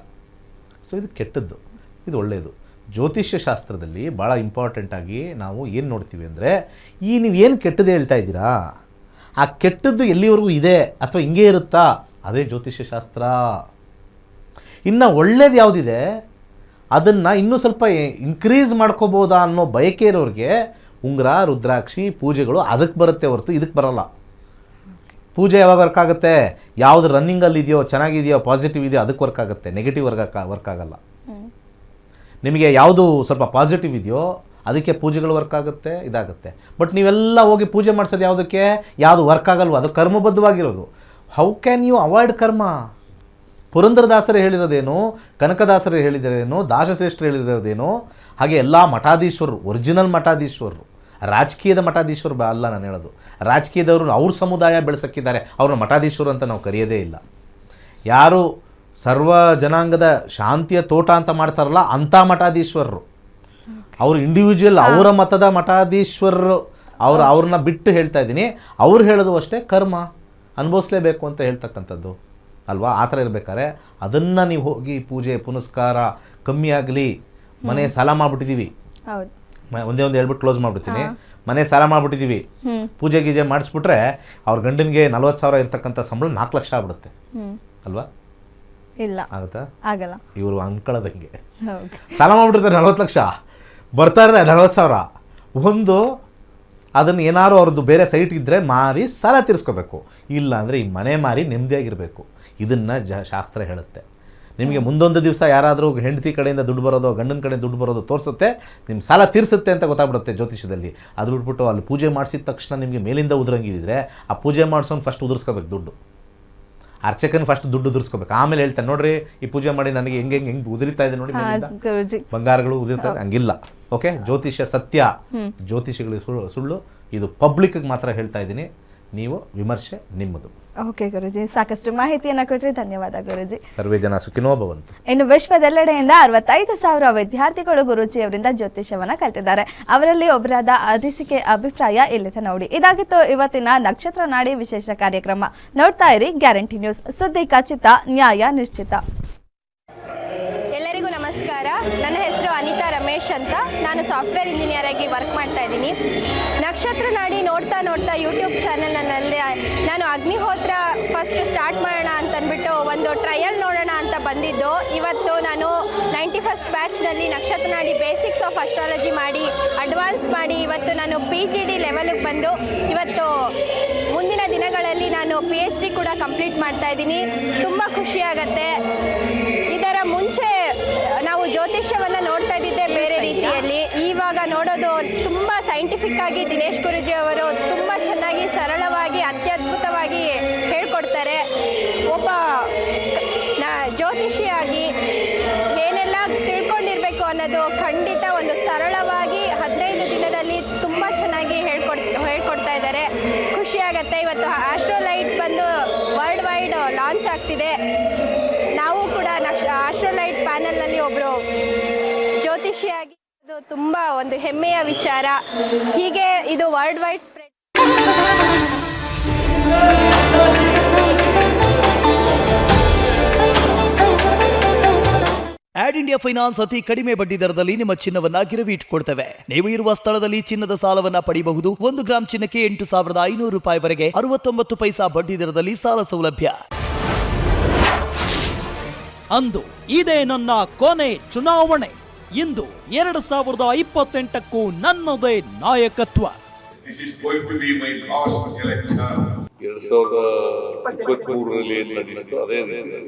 ಸೊ ಇದು ಕೆಟ್ಟದ್ದು. ಇದು ಒಳ್ಳೆಯದು ಜ್ಯೋತಿಷ್ಯ ಶಾಸ್ತ್ರದಲ್ಲಿ ಭಾಳ ಇಂಪಾರ್ಟೆಂಟಾಗಿ ನಾವು ಏನು ನೋಡ್ತೀವಿ ಅಂದರೆ ಈ ನೀವು ಏನು ಕೆಟ್ಟದ್ದು ಹೇಳ್ತಾ ಇದ್ದೀರಾ? ಆ ಕೆಟ್ಟದ್ದು ಎಲ್ಲಿವರೆಗೂ ಇದೆ ಅಥವಾ ಹಿಂಗೆ ಇರುತ್ತಾ? ಅದೇ ಜ್ಯೋತಿಷ್ಯ ಶಾಸ್ತ್ರ. ಇನ್ನು ಒಳ್ಳೇದು ಯಾವುದಿದೆ? ಅದನ್ನು ಇನ್ನೂ ಸ್ವಲ್ಪ ಇನ್ಕ್ರೀಸ್ ಮಾಡ್ಕೋಬೋದಾ ಅನ್ನೋ ಬಯಕೆ ಇರೋರಿಗೆ ಉಂಗುರ ರುದ್ರಾಕ್ಷಿ ಪೂಜೆಗಳು ಅದಕ್ಕೆ ಬರುತ್ತೆ ಹೊರತು ಇದಕ್ಕೆ ಬರೋಲ್ಲ. ಪೂಜೆ ಯಾವಾಗ ವರ್ಕ್ ಆಗುತ್ತೆ? ಯಾವುದು ರನ್ನಿಂಗಲ್ಲಿ ಇದೆಯೋ ಚೆನ್ನಾಗಿದೆಯೋ ಪಾಸಿಟಿವ್ ಇದೆಯೋ ಅದಕ್ಕೆ ವರ್ಕ್ ಆಗುತ್ತೆ. ನೆಗೆಟಿವ್ ವರ್ಕ್ ವರ್ಕ್ ಆಗಲ್ಲ. ನಿಮಗೆ ಯಾವುದು ಸ್ವಲ್ಪ ಪಾಸಿಟಿವ್ ಇದೆಯೋ ಅದಕ್ಕೆ ಪೂಜೆಗಳು ವರ್ಕ್ ಆಗುತ್ತೆ, ಇದಾಗುತ್ತೆ. ಬಟ್ ನೀವೆಲ್ಲ ಹೋಗಿ ಪೂಜೆ ಮಾಡಿಸೋದು ಯಾವುದಕ್ಕೆ? ಯಾವುದು ವರ್ಕ್ ಆಗಲ್ವೋ? ಅದು ಕರ್ಮಬದ್ಧವಾಗಿರೋದು. How can you avoid karma ಪುರಂದರದಾಸರು ಹೇಳಿರೋದೇನು? ಕನಕದಾಸರು ಹೇಳಿದರೇನು? ದಾಸಶ್ರೇಷ್ಠರು ಹೇಳಿರೋದೇನು? ಹಾಗೆ ಎಲ್ಲ ಮಠಾಧೀಶ್ವರರು ಒರಿಜಿನಲ್ ಮಠಾಧೀಶ್ವರರು, ರಾಜಕೀಯದ ಮಠಾಧೀಶ್ವರ ಅಲ್ಲ ನಾನು ಹೇಳೋದು. ರಾಜಕೀಯದವರು ಅವ್ರ ಸಮುದಾಯ ಬೆಳೆಸಕ್ಕಿದ್ದಾರೆ. ಅವ್ರನ್ನ ಮಠಾಧೀಶ್ವರು ಅಂತ ನಾವು ಕರೆಯೋದೇ ಇಲ್ಲ. ಯಾರು ಸರ್ವ ಜನಾಂಗದ ಶಾಂತಿಯ ತೋಟ ಅಂತ ಮಾಡ್ತಾರಲ್ಲ, ಅಂಥ ಮಠಾಧೀಶ್ವರರು. ಅವರು ಇಂಡಿವಿಜುವಲ್ ಅವರ ಮತದ ಮಠಾಧೀಶ್ವರರು ಅವ್ರು ಅವ್ರನ್ನ ಬಿಟ್ಟು ಹೇಳ್ತಾ ಇದ್ದೀನಿ. ಅವ್ರು ಹೇಳೋದು ಅಷ್ಟೇ ಕರ್ಮ. ಅನುಭವಿಸ್ಲೇಬೇಕು ಅಂತ ಹೇಳ್ತಕ್ಕಂಥದ್ದು. ಅಲ್ವಾ? ಆ ಥರ ಇರ್ಬೇಕಾದ್ರೆ ಅದನ್ನು ನೀವು ಹೋಗಿ ಪೂಜೆ ಪುನಸ್ಕಾರ ಕಮ್ಮಿ ಆಗಲಿ. ಮನೆ ಸಾಲ ಮಾಡಿಬಿಟ್ಟಿದ್ದೀವಿ ಒಂದೇ ಒಂದು ಹೇಳ್ಬಿಟ್ಟು ಕ್ಲೋಸ್ ಮಾಡಿಬಿಡ್ತೀನಿ. ಮನೆ ಸಾಲ ಮಾಡಿಬಿಟ್ಟಿದ್ದೀವಿ ಪೂಜೆ ಗೀಜೆ ಮಾಡಿಸ್ಬಿಟ್ರೆ ಅವ್ರ ಗಂಡನಿಗೆ ನಲ್ವತ್ತು ಸಾವಿರ ಇರ್ತಕ್ಕಂಥ ಸಂಬಳ ನಾಲ್ಕು ಲಕ್ಷ ಆಗ್ಬಿಡುತ್ತೆ. ಅಲ್ವಾ? ಇಲ್ಲ. ಆಗುತ್ತಾ? ಆಗಲ್ಲ. ಇವರು ಅನ್ಕೊಳ್ಳೋದಂಗೆ ಸಾಲ ಮಾಡಿಬಿಟ್ಟಿರ್ತಾರೆ ನಲ್ವತ್ತು ಲಕ್ಷ. ಬರ್ತಾ ಇರೋದೇ ನಲ್ವತ್ತು ಸಾವಿರ. ಒಂದು ಅದನ್ನು ಏನಾದ್ರು ಅವ್ರದ್ದು ಬೇರೆ ಸೈಟ್ ಇದ್ದರೆ ಮಾರಿ ಸಾಲ ತೀರಿಸ್ಕೋಬೇಕು. ಇಲ್ಲ ಅಂದರೆ ಈ ಮನೆ ಮಾರಿ ನೆಮ್ಮದಿಯಾಗಿರಬೇಕು. ಇದನ್ನು ಜ ಶಾಸ್ತ್ರ ಹೇಳುತ್ತೆ. ನಿಮಗೆ ಮುಂದೊಂದು ದಿವಸ ಯಾರಾದರೂ ಹೆಂಡತಿ ಕಡೆಯಿಂದ ದುಡ್ಡು ಬರೋದು ಗಂಡನ ಕಡೆ ದುಡ್ಡು ಬರೋದು ತೋರಿಸುತ್ತೆ ನಿಮ್ಮ ಸಾಲ ತೀರಿಸುತ್ತೆ ಅಂತ ಗೊತ್ತಾಗ್ಬಿಡುತ್ತೆ ಜ್ಯೋತಿಷ್ಯದಲ್ಲಿ. ಅದು ಬಿಟ್ಬಿಟ್ಟು ಅಲ್ಲಿ ಪೂಜೆ ಮಾಡಿಸಿದ ತಕ್ಷಣ ನಿಮಗೆ ಮೇಲಿಂದ ಉದುರಂಗಿದ್ರೆ ಆ ಪೂಜೆ ಮಾಡಿಸೋನು ಫಸ್ಟ್ ಉದುರಿಸ್ಕೋಬೇಕು ದುಡ್ಡು. ಅರ್ಚಕನ ಫಸ್ಟ್ ದುಡ್ಡು ಉದುರಿಸ್ಕೋಬೇಕು. ಆಮೇಲೆ ಹೇಳ್ತಾನೆ ನೋಡ್ರಿ ಈ ಪೂಜೆ ಮಾಡಿ ನನಗೆ ಹೆಂಗೆ ಹೆಂಗೆ ಹೆಂಗೆ ಉದುರಿತಾ ಇದೆ ನೋಡಿ ಬಂಗಾರಗಳು ಉದುರಿತಾ ಇದೆ. ಹಂಗಿಲ್ಲ. ಓಕೆ? ಜ್ಯೋತಿಷ್ಯ ಸತ್ಯ. ಜ್ಯೋತಿಷಿಗಳು ಸುಳ್ಳು ಸುಳ್ಳು. ಇದು ಪಬ್ಲಿಕ್ಗೆ ಮಾತ್ರ ಹೇಳ್ತಾ ಇದ್ದೀನಿ. ನೀವು ವಿಮರ್ಶೆ ನಿಮ್ಮದು. ಓಕೆ ಗುರುಜಿ ಸಾಕಷ್ಟು ಮಾಹಿತಿಯನ್ನು ಕೊಟ್ಟರೆ ಧನ್ಯವಾದ ಗುರುಜಿ. ಸರ್ವೇ ಜನ ಸುಖಿನೋ ಭವಂತು. ಇನ್ನು ವಿಶ್ವದೆಲ್ಲೆಡೆಯಿಂದ ಅರವತ್ತೈದು ಸಾವಿರ ವಿದ್ಯಾರ್ಥಿಗಳು ಗುರುಜಿ ಅವರಿಂದ ಜ್ಯೋತಿಷ್ಯವನ್ನ ಕಲ್ತಿದ್ದಾರೆ. ಅವರಲ್ಲಿ ಒಬ್ಬರಾದ ಅಧಿಸಿಕೆ ಅಭಿಪ್ರಾಯ ಇಲ್ಲಿದೆ ನೋಡಿ. ಇದಾಗಿತ್ತು ಇವತ್ತಿನ ನಕ್ಷತ್ರ ನಾಡಿ ವಿಶೇಷ ಕಾರ್ಯಕ್ರಮ. ನೋಡ್ತಾ ಇರಿ ಗ್ಯಾರಂಟಿ ನ್ಯೂಸ್. ಸುದ್ದಿ ಖಚಿತ ನ್ಯಾಯ ನಿಶ್ಚಿತ. ಎಲ್ಲರಿಗೂ ನಮಸ್ಕಾರ. ನನ್ನ ಹೆಸರು ರಮೇಶ್ ಅಂತ ನಾನು ಸಾಫ್ಟ್ವೇರ್ ಇಂಜಿನಿಯರ್ ಆಗಿ ವರ್ಕ್ ಮಾಡ್ತಾ ಇದ್ದೀನಿ. ನಕ್ಷತ್ರ ನಾಡಿ ನೋಡ್ತಾ ನೋಡ್ತಾ ಯೂಟ್ಯೂಬ್ ಚಾನಲ್ನಲ್ಲಿ ನಾನು ಅಗ್ನಿಹೋತ್ರ ಫಸ್ಟ್ ಸ್ಟಾರ್ಟ್ ಮಾಡೋಣ ಅಂತಂದ್ಬಿಟ್ಟು ಒಂದು ಟ್ರಯಲ್ ನೋಡೋಣ ಅಂತ ಬಂದಿದ್ದು. ಇವತ್ತು ನಾನು ನೈಂಟಿ ಫಸ್ಟ್ ಬ್ಯಾಚ್ನಲ್ಲಿ ನಕ್ಷತ್ರ ನಾಡಿ ಬೇಸಿಕ್ಸ್ ಆಫ್ ಅಸ್ಟ್ರಾಲಜಿ ಮಾಡಿ ಅಡ್ವಾನ್ಸ್ ಮಾಡಿ ಇವತ್ತು ನಾನು ಪಿ ಜಿ ಡಿ ಲೆವೆಲಿಗೆ ಬಂದು ಇವತ್ತು ಮುಂದಿನ ದಿನಗಳಲ್ಲಿ ನಾನು ಪಿ ಎಚ್ ಡಿ ಕೂಡ ಕಂಪ್ಲೀಟ್ ಮಾಡ್ತಾ ಇದ್ದೀನಿ. ತುಂಬ ಖುಷಿಯಾಗತ್ತೆ ಇವಾಗ ನೋಡೋದು ತುಂಬ ಸೈಂಟಿಫಿಕ್ ಆಗಿ ದಿನೇಶ್ ಗುರುಜಿ ಅವರು ತುಂಬ ಚೆನ್ನಾಗಿ ಸರಳವಾಗಿ, ಅತ್ಯದ್ಭುತವಾಗಿ ಹೇಳ್ಕೊಡ್ತಾರೆ. ಒಬ್ಬ ಜ್ಯೋತಿಷಿಯಾಗಿ ಏನೆಲ್ಲ ತಿಳ್ಕೊಂಡಿರ್ಬೇಕು ಅನ್ನೋದು ಖಂಡಿತ ಒಂದು ಸರಳವಾಗಿ ಹದಿನೈದು ದಿನದಲ್ಲಿ ತುಂಬ ಚೆನ್ನಾಗಿ ಹೇಳ್ಕೊಡ್, ಹೇಳ್ಕೊಡ್ತಾ ಇದ್ದಾರೆ. ಖುಷಿಯಾಗತ್ತೆ. ಇವತ್ತು ಆಸ್ಟ್ರೋಲೈಟ್ ಬಂದು ವರ್ಲ್ಡ್ ವೈಡ್ ಲಾಂಚ್ ಆಗ್ತಿದೆ. ನಾವು ಕೂಡ ನಕ್ಷ ಆಸ್ಟ್ರೋಲೈಟ್ ಪ್ಯಾನೆಲ್ನಲ್ಲಿ ಒಬ್ಬರು ಜ್ಯೋತಿಷಿಯಾಗಿ ತುಂಬ ಒಂದು ಹೆಮ್ಮೆಯ ವಿಚಾರ. ಹೀಗೆ ಇದು world wide spread ad India finance ಅತಿ ಕಡಿಮೆ ಬಡ್ಡಿ ದರದಲ್ಲಿ ನಿಮ್ಮ ಚಿನ್ನವನ್ನ ಗಿರವಿ ಇಟ್ಕೊಡ್ತೇವೆ ನೀವು ಇರುವ ಸ್ಥಳದಲ್ಲಿ ಚಿನ್ನದ ಸಾಲವನ್ನ ಪಡೆಯಬಹುದು ಒಂದು ಗ್ರಾಂ ಚಿನ್ನಕ್ಕೆ ಎಂಟು ಸಾವಿರದ ಐನೂರು ರೂಪಾಯಿವರೆಗೆ ಅರವತ್ತೊಂಬತ್ತು ಪೈಸಾ ಬಡ್ಡಿ ದರದಲ್ಲಿ ಸಾಲ ಸೌಲಭ್ಯ. ಅಂದು ಇದೇ ನನ್ನ ಕೊನೆ ಚುನಾವಣೆ. ಇಂದು ಎರಡು ಸಾವಿರದ ಇಪ್ಪತ್ತೆಂಟಕ್ಕೂ ನನ್ನದೇ ನಾಯಕತ್ವ. This is going to be my last election. ಎರಡ್ ಸಾವಿರದ ಇಪ್ಪತ್ತ್ ಮೂರರಲ್ಲಿ ಏನ್ ನಡೆಯಿತು ಅದೇ ರೀತಿ